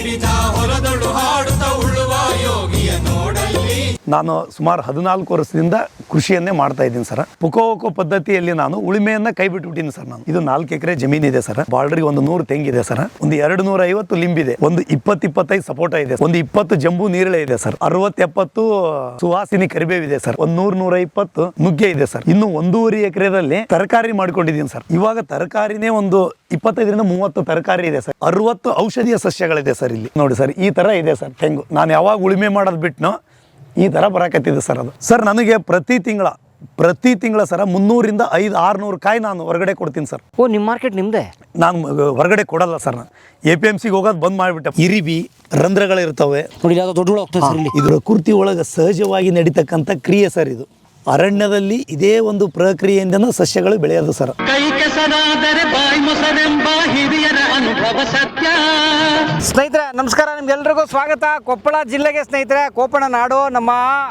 ಹಿಡಿದ ನಾನು ಸುಮಾರು ಹದಿನಾಲ್ಕು ವರ್ಷದಿಂದ ಕೃಷಿಯನ್ನೇ ಮಾಡ್ತಾ ಇದ್ದೀನಿ, ಸರ್. ಪುಕೋಕೋ ಪದ್ಧತಿಯಲ್ಲಿ ನಾನು ಉಳಿಮೆಯನ್ನ ಕೈ ಬಿಟ್ಬಿಟ್ಟಿನಿ ಸರ್ ನಾನು. ಇದು ನಾಲ್ಕು ಎಕರೆ ಜಮೀನ್ ಇದೆ, ಸರ್. ಬಾರ್ಡ್ರಿಗೆ ಒಂದು ನೂರು ತೆಂಗಿದೆ, ಸರ್. ಒಂದು ಎರಡು ನೂರ ಐವತ್ತು ಲಿಂಬಿದೆ ಒಂದು ಇಪ್ಪತ್ತು ಇಪ್ಪತ್ತೈದು ಸಪೋಟ ಇದೆ ಒಂದು ಇಪ್ಪತ್ತು ಜಂಬು ನೀರಳೆ ಇದೆ, ಸರ್. ಅರವತ್ತು ಎಪ್ಪತ್ತು ಸುವಾಸಿನಿ ಕರಿಬೇವಿದೆ ಸರ್. ಒಂದು ನೂರ ನೂರ ಇಪ್ಪತ್ತು ನುಗ್ಗೆ ಇದೆ, ಸರ್. ಇನ್ನು ಒಂದೂವರೆ ಎಕರೆದಲ್ಲಿ ತರಕಾರಿ ಮಾಡ್ಕೊಂಡಿದ್ದೀನಿ, ಸರ್. ಇವಾಗ ತರಕಾರಿನೇ ಒಂದು ಇಪ್ಪತ್ತೈದರಿಂದ ಮೂವತ್ತು ತರಕಾರಿ ಇದೆ, ಸರ್. ಅರವತ್ತು ಔಷಧೀಯ ಸಸ್ಯಗಳಿದೆ, ಸರ್, ಇಲ್ಲಿ. ನೋಡಿ, ಸರ್, ಈ ತರ ಇದೆ, ಸರ್, ತೆಂಗು. ನಾನು ಯಾವಾಗ ಉಳುಮೆ ಮಾಡೋದು ಬಿಟ್ನೋ ಈ ಥರ ಬರಕತ್ತಿದೆ ಸರ್ ಅದು. ಸರ್ ನನಗೆ ಪ್ರತಿ ತಿಂಗಳ ಪ್ರತಿ ತಿಂಗಳ ಸರ ಮುನ್ನೂರಿಂದ ಐದು ಆರುನೂರು ಕಾಯಿ ನಾನು ಹೊರಗಡೆ ಕೊಡ್ತೀನಿ ಸರ್. ಓ ನಿಮ್ಮ ಮಾರ್ಕೆಟ್ ನಿಮ್ಮದೇ ನಾನು ಹೊರಗಡೆ ಕೊಡಲ್ಲ ಸರ್ ನಾನು. ಎ ಪಿ ಎಂ ಸಿಗೆ ಹೋಗೋದು ಬಂದ್ ಮಾಡಿಬಿಟ್ಟೆ. ಇರಿಬಿ ರಂಧ್ರಗಳಿರ್ತವೆ. ನೋಡಿ ಯಾವುದೋ ದೊಡ್ಡ ಹುಳ ಹೋಗ್ತದೆ ಸರ್ ಇಲ್ಲಿ. ಇದರ ಕುರ್ತಿ ಒಳಗೆ ಸಹಜವಾಗಿ ನಡೀತಕ್ಕಂಥ ಕ್ರಿಯೆ ಸರ್ ಇದು. ಅರಣ್ಯದಲ್ಲಿ ಇದೇ ಒಂದು ಪ್ರಕ್ರಿಯೆಯಿಂದನೂ ಸಸ್ಯಗಳು ಬೆಳೆಯೋದು ಸರ್. ಕೈ ಕೆಸರಾದರೆ ಬಾಯಿ ಮೊಸರೆಂಬ ಸತ್ಯ ಸ್ನೇಹಿತರೆ, ನಮಸ್ಕಾರ, ನಿಮ್ಗೆಲ್ರಿಗೂ ಸ್ವಾಗತ. ಕೊಪ್ಪಳ ಜಿಲ್ಲೆಗೆ ಸ್ನೇಹಿತರೆ, ಕೋಪಣ ನಾಡು ನಮ್ಮ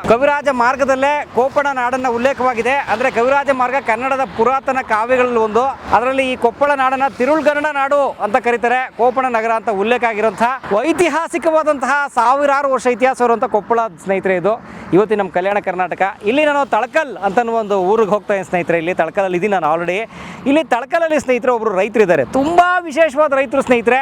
ಕವಿರಾಜ ಮಾರ್ಗದಲ್ಲೇ ಕೋಪಣ ನಾಡನ್ನ ಉಲ್ಲೇಖವಾಗಿದೆ. ಅಂದ್ರೆ ಕವಿರಾಜ ಮಾರ್ಗ ಕನ್ನಡದ ಪುರಾತನ ಕಾವ್ಯಗಳಲ್ಲಿ ಒಂದು. ಅದರಲ್ಲಿ ಈ ಕೊಪ್ಪಳ ನಾಡನ್ನ ತಿರುಳ್ಗನ್ನಡ ನಾಡು ಅಂತ ಕರೀತಾರೆ. ಕೋಪಣ ನಗರ ಅಂತ ಉಲ್ಲೇಖ ಆಗಿರುವಂತಹ ಐತಿಹಾಸಿಕವಾದಂತಹ ಸಾವಿರಾರು ವರ್ಷ ಇತಿಹಾಸ ಇರುವಂತಹ ಕೊಪ್ಪಳ ಸ್ನೇಹಿತರೆ ಇದು. ಇವತ್ತಿನ ನಮ್ಮ ಕಲ್ಯಾಣ ಕರ್ನಾಟಕ. ಇಲ್ಲಿ ನಾನು ತಳಕಲ್ ಅಂತ ಒಂದು ಊರಿಗೆ ಹೋಗ್ತಾ ಇದ್ದೀನಿ ಸ್ನೇಹಿತರೆ. ಇಲ್ಲಿ ತಳಕಲಲ್ಲಿ ಇದ್ದೀನಿ ನಾನು ಆಲ್ರೆಡಿ ಇಲ್ಲಿ ತಳಕಲಲ್ಲಿ ಸ್ನೇಹಿತರೆ ಒಬ್ಬರು ರೈತರಿದ್ದಾರೆ. ತುಂಬಾ ವಿಶೇಷವಾದ ರೈತರು ಸ್ನೇಹಿತರೆ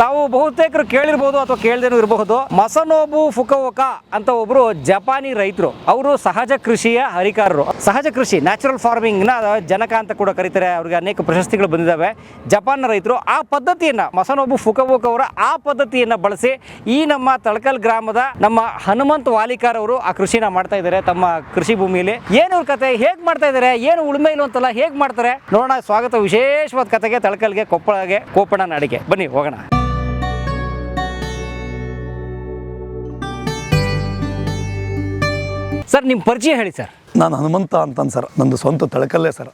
ತಾವು ಬಹುತೇಕರು ಕೇಳಿರ್ಬೋದು ಅಥವಾ ಕೇಳದೇನು ಇರಬಹುದು. ಮಸನೋಬು ಫುಕವೋಕ ಅಂತ ಒಬ್ರು ಜಪಾನಿ ರೈತರು. ಅವರು ಸಹಜ ಕೃಷಿಯ ಹರಿಕಾರರು. ಸಹಜ ಕೃಷಿ ನ್ಯಾಚುರಲ್ ಫಾರ್ಮಿಂಗ್ನ ಜನಕ ಅಂತ ಕೂಡ ಕರೀತಾರೆ. ಅವ್ರಿಗೆ ಅನೇಕ ಪ್ರಶಸ್ತಿಗಳು ಬಂದಿದ್ದಾವೆ ಜಪಾನ್ ರೈತರು ಆ ಪದ್ಧತಿಯನ್ನ, ಮಸನೋಬು ಫುಕವೋಕ ಅವರ ಆ ಪದ್ಧತಿಯನ್ನ ಬಳಸಿ ಈ ನಮ್ಮ ತಳಕಲ್ ಗ್ರಾಮದ ನಮ್ಮ ಹನುಮಂತ್ ವಾಲಿಕಾರ್ ಅವರು ಆ ಕೃಷಿನ ಮಾಡ್ತಾ ಇದ್ದಾರೆ. ತಮ್ಮ ಕೃಷಿ ಭೂಮಿಯಲ್ಲಿ ಏನು ಕತೆ, ಹೇಗೆ ಮಾಡ್ತಾ ಇದ್ದಾರೆ, ಏನು ಉಳುಮೆ ಇಲ್ಲ ಅಂತಲ್ಲ ಹೇಗೆ ಮಾಡ್ತಾರೆ? ನೋಡೋಣ, ಸ್ವಾಗತ ವಿಶೇಷವಾದ ಕತೆಗೆ, ತಳಕಲ್ಗೆ, ಕೊಪ್ಪಳಗೆ, ಕೋಪಣ ನಾಡಿಗೆ. ಬನ್ನಿ, ಹೋಗೋಣ. ಸರ್ ನಿಮ್ಮ ಪರಿಚಯ ಹೇಳಿ ಸರ್. ನಾನು ಹನುಮಂತ ಅಂತಂದು ಸರ್ ನಂದು ಸ್ವಂತ ತಳಕಲ್ಲೇ ಸರ್.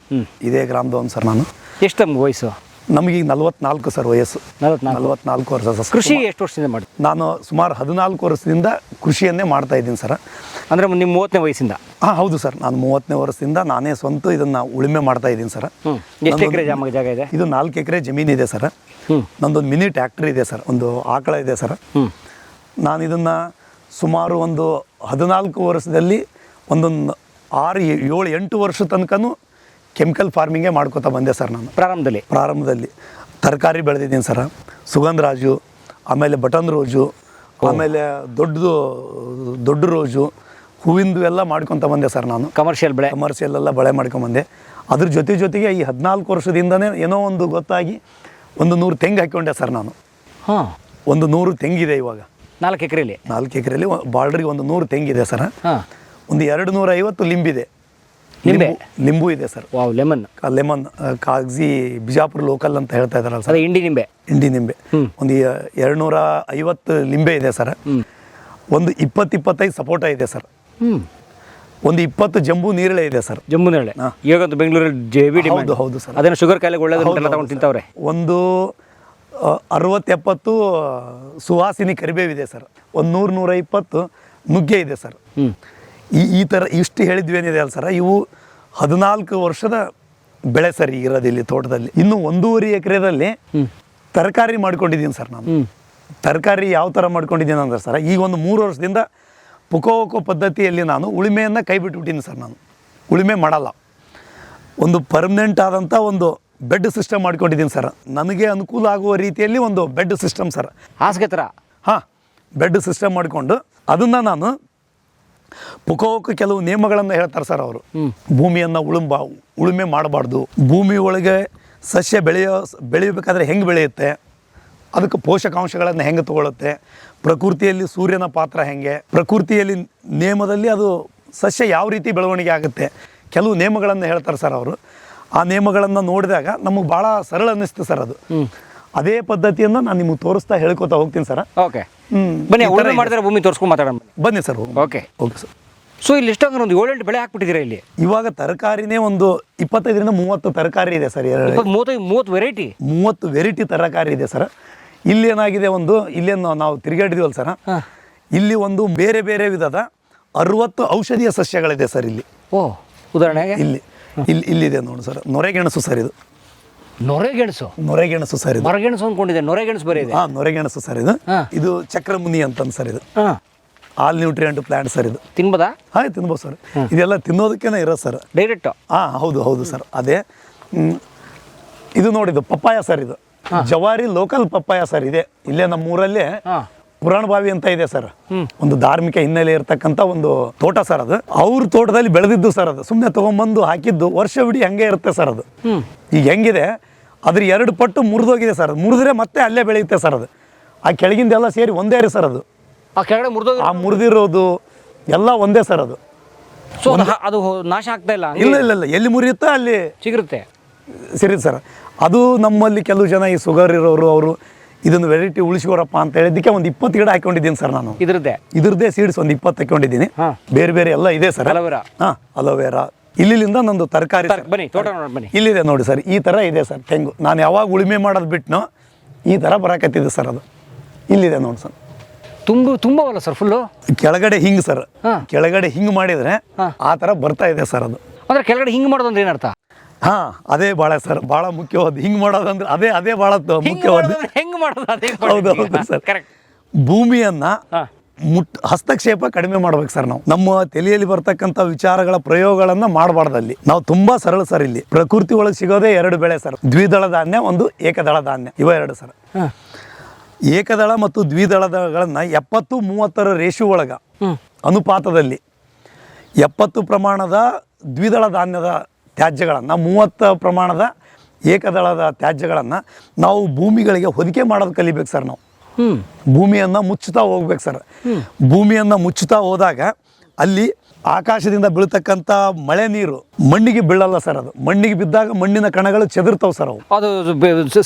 ಇದೇ ಗ್ರಾಮದವನು ಸರ್ ನಾನು. ಎಷ್ಟು ತಮ್ಮ ವಯಸ್ಸು? ನಮಗೀಗ ನಲವತ್ನಾಲ್ಕು ಸರ್ ವಯಸ್ಸು. ನಲವತ್ನಾಲ್ಕು? ವರ್ಷ ಸರ್. ಕೃಷಿ ಎಷ್ಟು ವರ್ಷದಿಂದ ಮಾಡಿ ನಾನು ಸುಮಾರು ಹದಿನಾಲ್ಕು ವರ್ಷದಿಂದ ಕೃಷಿಯನ್ನೇ ಮಾಡ್ತಾ ಇದ್ದೀನಿ ಸರ್. ಅಂದರೆ ನಿಮ್ಮ ಮೂವತ್ತನೇ ವಯಸ್ಸಿಂದ? ಹಾಂ ಹೌದು ಸರ್. ನಾನು ಮೂವತ್ತನೇ ವರ್ಷದಿಂದ ನಾನೇ ಸ್ವಂತ ಇದನ್ನು ಉಳುಮೆ ಮಾಡ್ತಾ ಇದ್ದೀನಿ ಸರ್. ಎಷ್ಟು ಎಕರೆ ಜಾಗ ಇದೆ? ಇದು ನಾಲ್ಕು ಎಕರೆ ಜಮೀನು ಇದೆ ಸರ್. ನಂದೊಂದು ಮಿನಿ ಟ್ಯಾಕ್ಟ್ರಿ ಇದೆ ಸರ್. ಒಂದು ಆಕಳ ಇದೆ ಸರ್. ನಾನು ಇದನ್ನು ಸುಮಾರು ಒಂದು ಹದಿನಾಲ್ಕು ವರ್ಷದಲ್ಲಿ ಒಂದೊಂದು ಆರು ಏಳು ಎಂಟು ವರ್ಷ ತನಕನೂ ಕೆಮಿಕಲ್ ಫಾರ್ಮಿಂಗೇ ಮಾಡ್ಕೋತಾ ಬಂದೆ ಸರ್ ನಾನು. ಪ್ರಾರಂಭದಲ್ಲಿ? ಪ್ರಾರಂಭದಲ್ಲಿ. ತರಕಾರಿ ಬೆಳೆದಿದ್ದೀನಿ ಸರ್. ಸುಗಂಧರಾಜು ಆಮೇಲೆ ಬಟನ್ ರೋಜು ಆಮೇಲೆ ದೊಡ್ಡದು ದೊಡ್ಡ ರೋಜು ಹೂವಿಂದು ಎಲ್ಲ ಮಾಡ್ಕೊತ ಬಂದೆ ಸರ್ ನಾನು. ಕಮರ್ಷಿಯಲ್ ಬೆಳೆ? ಕಮರ್ಷಿಯಲ್ ಎಲ್ಲ ಬಳೆ ಮಾಡ್ಕೊಂಡು ಬಂದೆ. ಅದ್ರ ಜೊತೆ ಜೊತೆಗೆ ಈ ಹದಿನಾಲ್ಕು ವರ್ಷದಿಂದನೇ ಏನೋ ಒಂದು ಗೊತ್ತಾಗಿ ಒಂದು ನೂರು ತೆಂಗು ಹಾಕ್ಕೊಂಡೆ ಸರ್ ನಾನು. ಹಾಂ. ಒಂದು ನೂರು ತೆಂಗಿದೆ ಇವಾಗ. ನಾಲ್ಕು ಎಕರೆಯಲ್ಲಿ? ನಾಲ್ಕು ಎಕರೆಯಲ್ಲಿ ಬಾರ್ಡ್ರಿಗೆ ಒಂದು ನೂರು ತೆಂಗಿದೆ ಸರ್. ಹಾಂ. ಒಂದು ಎರಡು ನೂರ ಐವತ್ತು ಲಿಂಬಿದೆ ಲಿಂಬೆ? ಲಿಂಬು- ಇದೆ sir. Wow lemon. Lemon ಕಾಗಜಿ Bijapur local ಅಂತ ಹೇಳ್ತಾ ಇದಾರಲ್ಲ ಸರ್. ಇಂಡಿ ನಿಂಬೆ ಇಂಡಿ ನಿಂಬೆ ಒಂದು ಎರಡು ನೂರ ಐವತ್ತು ಲಿಂಬೆ ಇದೆ ಸರ್. ಒಂದು ಇಪ್ಪತ್ತು ಇಪ್ಪತ್ತೈದು ಸಪೋಟ ಇದೆ ಸರ್. ಒಂದು ಇಪ್ಪತ್ತು ಜಂಬು ನೀರಳೆ ಇದೆ ಸರ್. ಜಂಬು ನೀರಳೆ. ಈಗಂತೂ ಬೆಂಗಳೂರಲ್ಲಿ ಜೆ ಬಿ ಹೌದು ಹೌದು ಸರ್. ಅದನ್ನು ಶುಗರ್ ಕಾಯಿಲೆಗೆ ಹೌದು ತಗೊಂಡು. ತಿಂತವ್ರೆ. ಒಂದು ಅರವತ್ತು ಎಪ್ಪತ್ತು ಸುವಾಸಿನಿ ಕರಿಬೇವಿದೆ ಸರ್. ಒಂದು ನೂರು ನೂರ ಇಪ್ಪತ್ತು ನುಗ್ಗೆ ಇದೆ ಸರ್. ಈ ಈ ಥರ ಇಷ್ಟು ಹೇಳಿದ್ವಿ ಏನಿದೆ ಅಲ್ಲ ಸರ್ ಇವು ಹದಿನಾಲ್ಕು ವರ್ಷದ ಬೆಳೆ ಸರ್ ಇರೋದು ಇಲ್ಲಿ ತೋಟದಲ್ಲಿ. ಇನ್ನು ಒಂದೂವರೆ ಎಕರೆದಲ್ಲಿ ತರಕಾರಿ ಮಾಡ್ಕೊಂಡಿದ್ದೀನಿ ಸರ್ ನಾನು. ತರಕಾರಿ ಯಾವ ಥರ ಮಾಡ್ಕೊಂಡಿದ್ದೀನಿ ಅಂದ್ರೆ ಸರ್ ಈಗ ಒಂದು ಮೂರು ವರ್ಷದಿಂದ ಪುಕೋಕೋ ಪದ್ಧತಿಯಲ್ಲಿ ನಾನು ಉಳುಮೆಯನ್ನು ಕೈ ಬಿಟ್ಬಿಟ್ಟೀನಿ ಸರ್ ನಾನು. ಉಳುಮೆ ಮಾಡಲ್ಲ. ಒಂದು ಪರ್ಮನೆಂಟ್ ಆದಂಥ ಒಂದು ಬೆಡ್ ಸಿಸ್ಟಮ್ ಮಾಡ್ಕೊಂಡಿದ್ದೀನಿ ಸರ್. ನನಗೆ ಅನುಕೂಲ ಆಗುವ ರೀತಿಯಲ್ಲಿ ಒಂದು ಬೆಡ್ ಸಿಸ್ಟಮ್ ಸರ್. ಹಾಸಿಗೆ ಥರ ಹಾಂ ಬೆಡ್ ಸಿಸ್ಟಮ್ ಮಾಡಿಕೊಂಡು ಅದನ್ನು ನಾನು ಪುಕೋಕ ಕೆಲವು ನಿಯಮಗಳನ್ನು ಹೇಳ್ತಾರೆ ಸರ್ ಅವರು. ಭೂಮಿಯನ್ನು ಉಳುಂಬ ಉಳುಮೆ ಮಾಡಬಾರ್ದು. ಭೂಮಿ ಒಳಗೆ ಸಸ್ಯ ಬೆಳೆಯೋ ಬೆಳೆಯಬೇಕಾದ್ರೆ ಹೆಂಗೆ ಬೆಳೆಯುತ್ತೆ? ಅದಕ್ಕೆ ಪೋಷಕಾಂಶಗಳನ್ನು ಹೆಂಗೆ ತಗೊಳ್ಳುತ್ತೆ ಪ್ರಕೃತಿಯಲ್ಲಿ ಸೂರ್ಯನ ಪಾತ್ರ ಹೆಂಗೆ? ಪ್ರಕೃತಿಯಲ್ಲಿ ನಿಯಮದಲ್ಲಿ ಅದು ಸಸ್ಯ ಯಾವ ರೀತಿ ಬೆಳವಣಿಗೆ ಆಗುತ್ತೆ? ಕೆಲವು ನಿಯಮಗಳನ್ನು ಹೇಳ್ತಾರೆ ಸರ್ ಅವರು. ಆ ನಿಯಮಗಳನ್ನು ನೋಡಿದಾಗ ನಮಗೆ ಭಾಳ ಸರಳ ಅನ್ನಿಸ್ತು ಸರ್ ಅದು. ಅದೇ ಪದ್ಧತಿಯನ್ನ ನಾನು ನಿಮಗೆ ತೋರಿಸ್ತಾ ಹೇಳ್ಕೊತಾ ಹೋಗ್ತೀನಿ ಸರ್. ಓಕೆ. ಬನ್ನಿ ಉಳುಮೆ ಮಾಡಿದ್ರೆ ಭೂಮಿ ತೋರಿಸ್ಕೊಂಡು ಮಾತಾಡೋಣ ಬನ್ನಿ. Sir okay. Okay sir. So ಇಲ್ಲಿ ಇಷ್ಟೊಂದು ಒಂದು ಏಳೆಂಟು ಬೆಳೆ ಹಾಕ್ಬಿಟ್ಟಿದ್ದೀರಾ ಇಲ್ಲಿ? ಇವಾಗ ತರಕಾರಿನೇ ಒಂದು ಇಪ್ಪತ್ತೈದರಿಂದ ಮೂವತ್ತು ತರಕಾರಿ ಇದೆ ಸರ್ ಮೂವತ್ತೈದು ಮೂವತ್ತು ವೆರೈಟಿ ಮೂವತ್ತು ವೆರೈಟಿ ತರಕಾರಿ ಇದೆ ಸರ್. ಇಲ್ಲಿ ಏನಾಗಿದೆ ಒಂದು ಇಲ್ಲೇನು ನಾವು ತಿರುಗಾಡಿದೀವಲ್ಲ ಸರ್. ಇಲ್ಲಿ ಒಂದು ಬೇರೆ ಬೇರೆ ವಿಧದ ಅರವತ್ತು ಔಷಧೀಯ ಸಸ್ಯಗಳಿದೆ ಸರ್ ಇಲ್ಲಿ. ಓ ಉದಾಹರಣೆಗೆ? ಇಲ್ಲಿ. ಇಲ್ಲಿ ಇಲ್ಲಿದೆ ನೋಡಿ ಸರ್. ನೊರೆಗೆಣಸು ಸರ್ ಇದು. ನೊರೆಗೆಣಸು? ನೊರೆಗೆಣಸು ಸರ್ ಇದು. ಮರಗೆಣಸು ಅಂದ್ಕೊಂಡಿದೆ ನೊರೆಗೆಣಸು ಬರೀ ಇದೆ. ಹಾ ನೊರೆಗೆಣಸು ಸರ್ ಇದು. ಇದು ಚಕ್ರಮುನಿ ಅಂತಂದು ಸರ್ ಇದು. ಹಾಂ. ಆಲ್ ನ್ಯೂಟ್ರಿಯೆಂಟ್ ಪ್ಲಾಂಟ್ ಸರ್ ಇದು. ತಿನ್ಬೋದಾ? ಹಾಂ ತಿನ್ಬೋದು ಸರ್. ಇದೆಲ್ಲ ತಿನ್ನೋದಕ್ಕೇನೆ ಇರೋದು ಸರ್. ಡೈರೆಕ್ಟ್ ಹಾಂ ಹೌದು ಹೌದು ಸರ್. ಅದೇ. ಇದು ನೋಡಿದ್ದು ಪಪ್ಪಾಯ ಸರ್ ಇದು. ಜವಾರಿ ಲೋಕಲ್ ಪಪ್ಪಾಯ ಸರ್ ಇದೆ. ಇಲ್ಲೇ ನಮ್ಮೂರಲ್ಲೇ ಪುರಾಣ ಬಾವಿ ಅಂತ ಇದೆ ಸರ್. ಒಂದು ಧಾರ್ಮಿಕ ಹಿನ್ನೆಲೆ ಇರತಕ್ಕಂಥ ಒಂದು ತೋಟ ಸರ್ ಅದು. ಅವ್ರ ತೋಟದಲ್ಲಿ ಬೆಳೆದಿದ್ದು ಸರ್ ಅದು. ಸುಮ್ಮನೆ ತೊಗೊಂಬಂದು ಹಾಕಿದ್ದು ವರ್ಷವಿಡೀ ಹಂಗೆ ಇರುತ್ತೆ ಸರ್ ಅದು. ಈಗ ಹೆಂಗಿದೆ? ಅದ್ರ ಎರಡು ಪಟ್ಟು ಮುರಿದೋಗಿದೆ ಸರ್ ಅದು. ಮುರಿದ್ರೆ ಮತ್ತೆ ಅಲ್ಲೇ ಬೆಳೆಯುತ್ತೆ ಸರ್ ಅದು. ಆ ಕೆಳಗಿಂದೆಲ್ಲ ಸೇರಿ ಒಂದೇ ರೀ ಸರ್ ಅದು. ಆ ಕೆಳಗಡೆ ಮುರಿದೋಗಿ ಆ ಮುರಿದಿರೋದು ಎಲ್ಲ ಒಂದೇ ಸರ್ ಅದು. ಸೊ ಅದು ನಾಶ ಆಗ್ತಾ ಇಲ್ಲ? ಇಲ್ಲ ಇಲ್ಲ ಇಲ್ಲ. ಎಲ್ಲಿ ಮುರಿಯುತ್ತೋ ಅಲ್ಲಿ ಚಿಗುರುತ್ತೆ. ಸರಿ ಸರ್. ಅದು ನಮ್ಮಲ್ಲಿ ಕೆಲವು ಜನ ಈ ಸುಗರ್ ಇರೋರು ಅವರು ಇದನ್ನು ವೆರೈಟಿ ಉಳಿಸಿಕೊಡಪ್ಪ ಅಂತ ಹೇಳಿದ್ದಕ್ಕೆ ಒಂದು ಇಪ್ಪತ್ತು ಗಿಡ ಹಾಕೊಂಡಿದ್ದೀನಿ ಸರ್ ನಾನು. ಇದ್ರದ್ದೇ? ಇದ್ರದ್ದೇ ಸೀಡ್ಸ್ ಒಂದು ಇಪ್ಪತ್ತು ಹಾಕೊಂಡಿದ್ದೀನಿ ಹಾ. ಬೇರೆ ಬೇರೆ ಎಲ್ಲ ಇದೆ ಸರ್. Aloe-vera. ಹಾಂ ಅಲೋವೆರಾ. ಇಲ್ಲಿಂದ ನಂದು ತರಕಾರಿ ಸರ್. ಬನ್ನಿ ತೋಟ ನೋಡೋಣ ಬನ್ನಿ. ಇಲ್ಲಿದೆ ನೋಡಿ ಸರ್ ಈ ಥರ ಇದೆ ಸರ್ ತೆಂಗು. ನಾನು ಯಾವಾಗ ಉಳುಮೆ ಮಾಡೋದು ಬಿಟ್ನೋ ಈ ಥರ ಬರಕತ್ತಿದೆ ಸರ್ ಅದು. ಇಲ್ಲಿದೆ ನೋಡಿ ಸರ್. ತುಂಬ ತುಂಬವಲ್ಲ ಸರ್ ಫುಲ್ಲು ಕೆಳಗಡೆ ಹಿಂಗ್ ಸರ್. ಹಾ. ಕೆಳಗಡೆ ಹಿಂಗ್ ಮಾಡಿದ್ರೆ ಹಾ. ಆ ಥರ ಬರ್ತಾ ಇದೆ ಸರ್ ಅದು. ಅಂದ್ರೆ ಕೆಳಗಡೆ ಹಿಂಗೆ ಮಾಡೋದಂದ್ರೆ ಏನರ್ಥ? ಹಾ ಅದೇ ಬಹಳ ಸರ್ ಬಹಳ ಮುಖ್ಯವಾದ. ಹಿಂಗ್ ಮಾಡೋದಂದ್ರೆ ಅದೇ ಅದೇ ಬಹಳ ಮುಖ್ಯವಾದ. ಹೆಂಗ್ ಮಾಡೋದು ಅದೇ ಹೌದು ಹೌದು ಸರ್. ಕರೆಕ್ಟ್ ಭೂಮಿಯನ್ನ ಮುಟ್ ಹಸ್ತಕ್ಷೇಪ ಕಡಿಮೆ ಮಾಡ್ಬೇಕು ಸರ್ ನಾವು. ನಮ್ಮ ತಲೆಯಲ್ಲಿ ಬರ್ತಕ್ಕಂಥ ವಿಚಾರಗಳ ಪ್ರಯೋಗಗಳನ್ನ ಮಾಡಬಾರ್ದಲ್ಲಿ ನಾವು ತುಂಬಾ ಸರಳ ಸರ್ ಇಲ್ಲಿ. ಪ್ರಕೃತಿ ಒಳಗೆ ಸಿಗೋದೇ ಎರಡು ಬೆಳೆ ಸರ್. ದ್ವಿದಳ ಧಾನ್ಯ ಒಂದು ಏಕದಳ ಧಾನ್ಯ. ಇವ ಎರಡು ಸರ್. ಏಕದಳ ಮತ್ತು ದ್ವಿದಳಗಳನ್ನ ಎಪ್ಪತ್ತು ಮೂವತ್ತರ ರೇಷು ಒಳಗ ಅನುಪಾತದಲ್ಲಿ ಎಪ್ಪತ್ತು ಪ್ರಮಾಣದ ದ್ವಿದಳ ಧಾನ್ಯದ ತ್ಯಾಜ್ಯಗಳನ್ನು ಮೂವತ್ತು ಪ್ರಮಾಣದ ಏಕದಳದ ತ್ಯಾಜ್ಯಗಳನ್ನು ನಾವು ಭೂಮಿಗಳಿಗೆ ಹೊದಿಕೆ ಮಾಡೋದು ಕಲಿಬೇಕು ಸರ್ ನಾವು. ಭೂಮಿಯನ್ನು ಮುಚ್ಚುತ್ತಾ ಹೋಗ್ಬೇಕು ಸರ್. ಭೂಮಿಯನ್ನು ಮುಚ್ಚುತ್ತಾ ಹೋದಾಗ ಅಲ್ಲಿ ಆಕಾಶದಿಂದ ಬೀಳ್ತಕ್ಕಂಥ ಮಳೆ ನೀರು ಮಣ್ಣಿಗೆ ಬೀಳಲ್ಲ ಸರ್ ಅದು. ಮಣ್ಣಿಗೆ ಬಿದ್ದಾಗ ಮಣ್ಣಿನ ಕಣಗಳು ಚದುರ್ತಾವೆ ಸರ್ ಅವು. ಅದು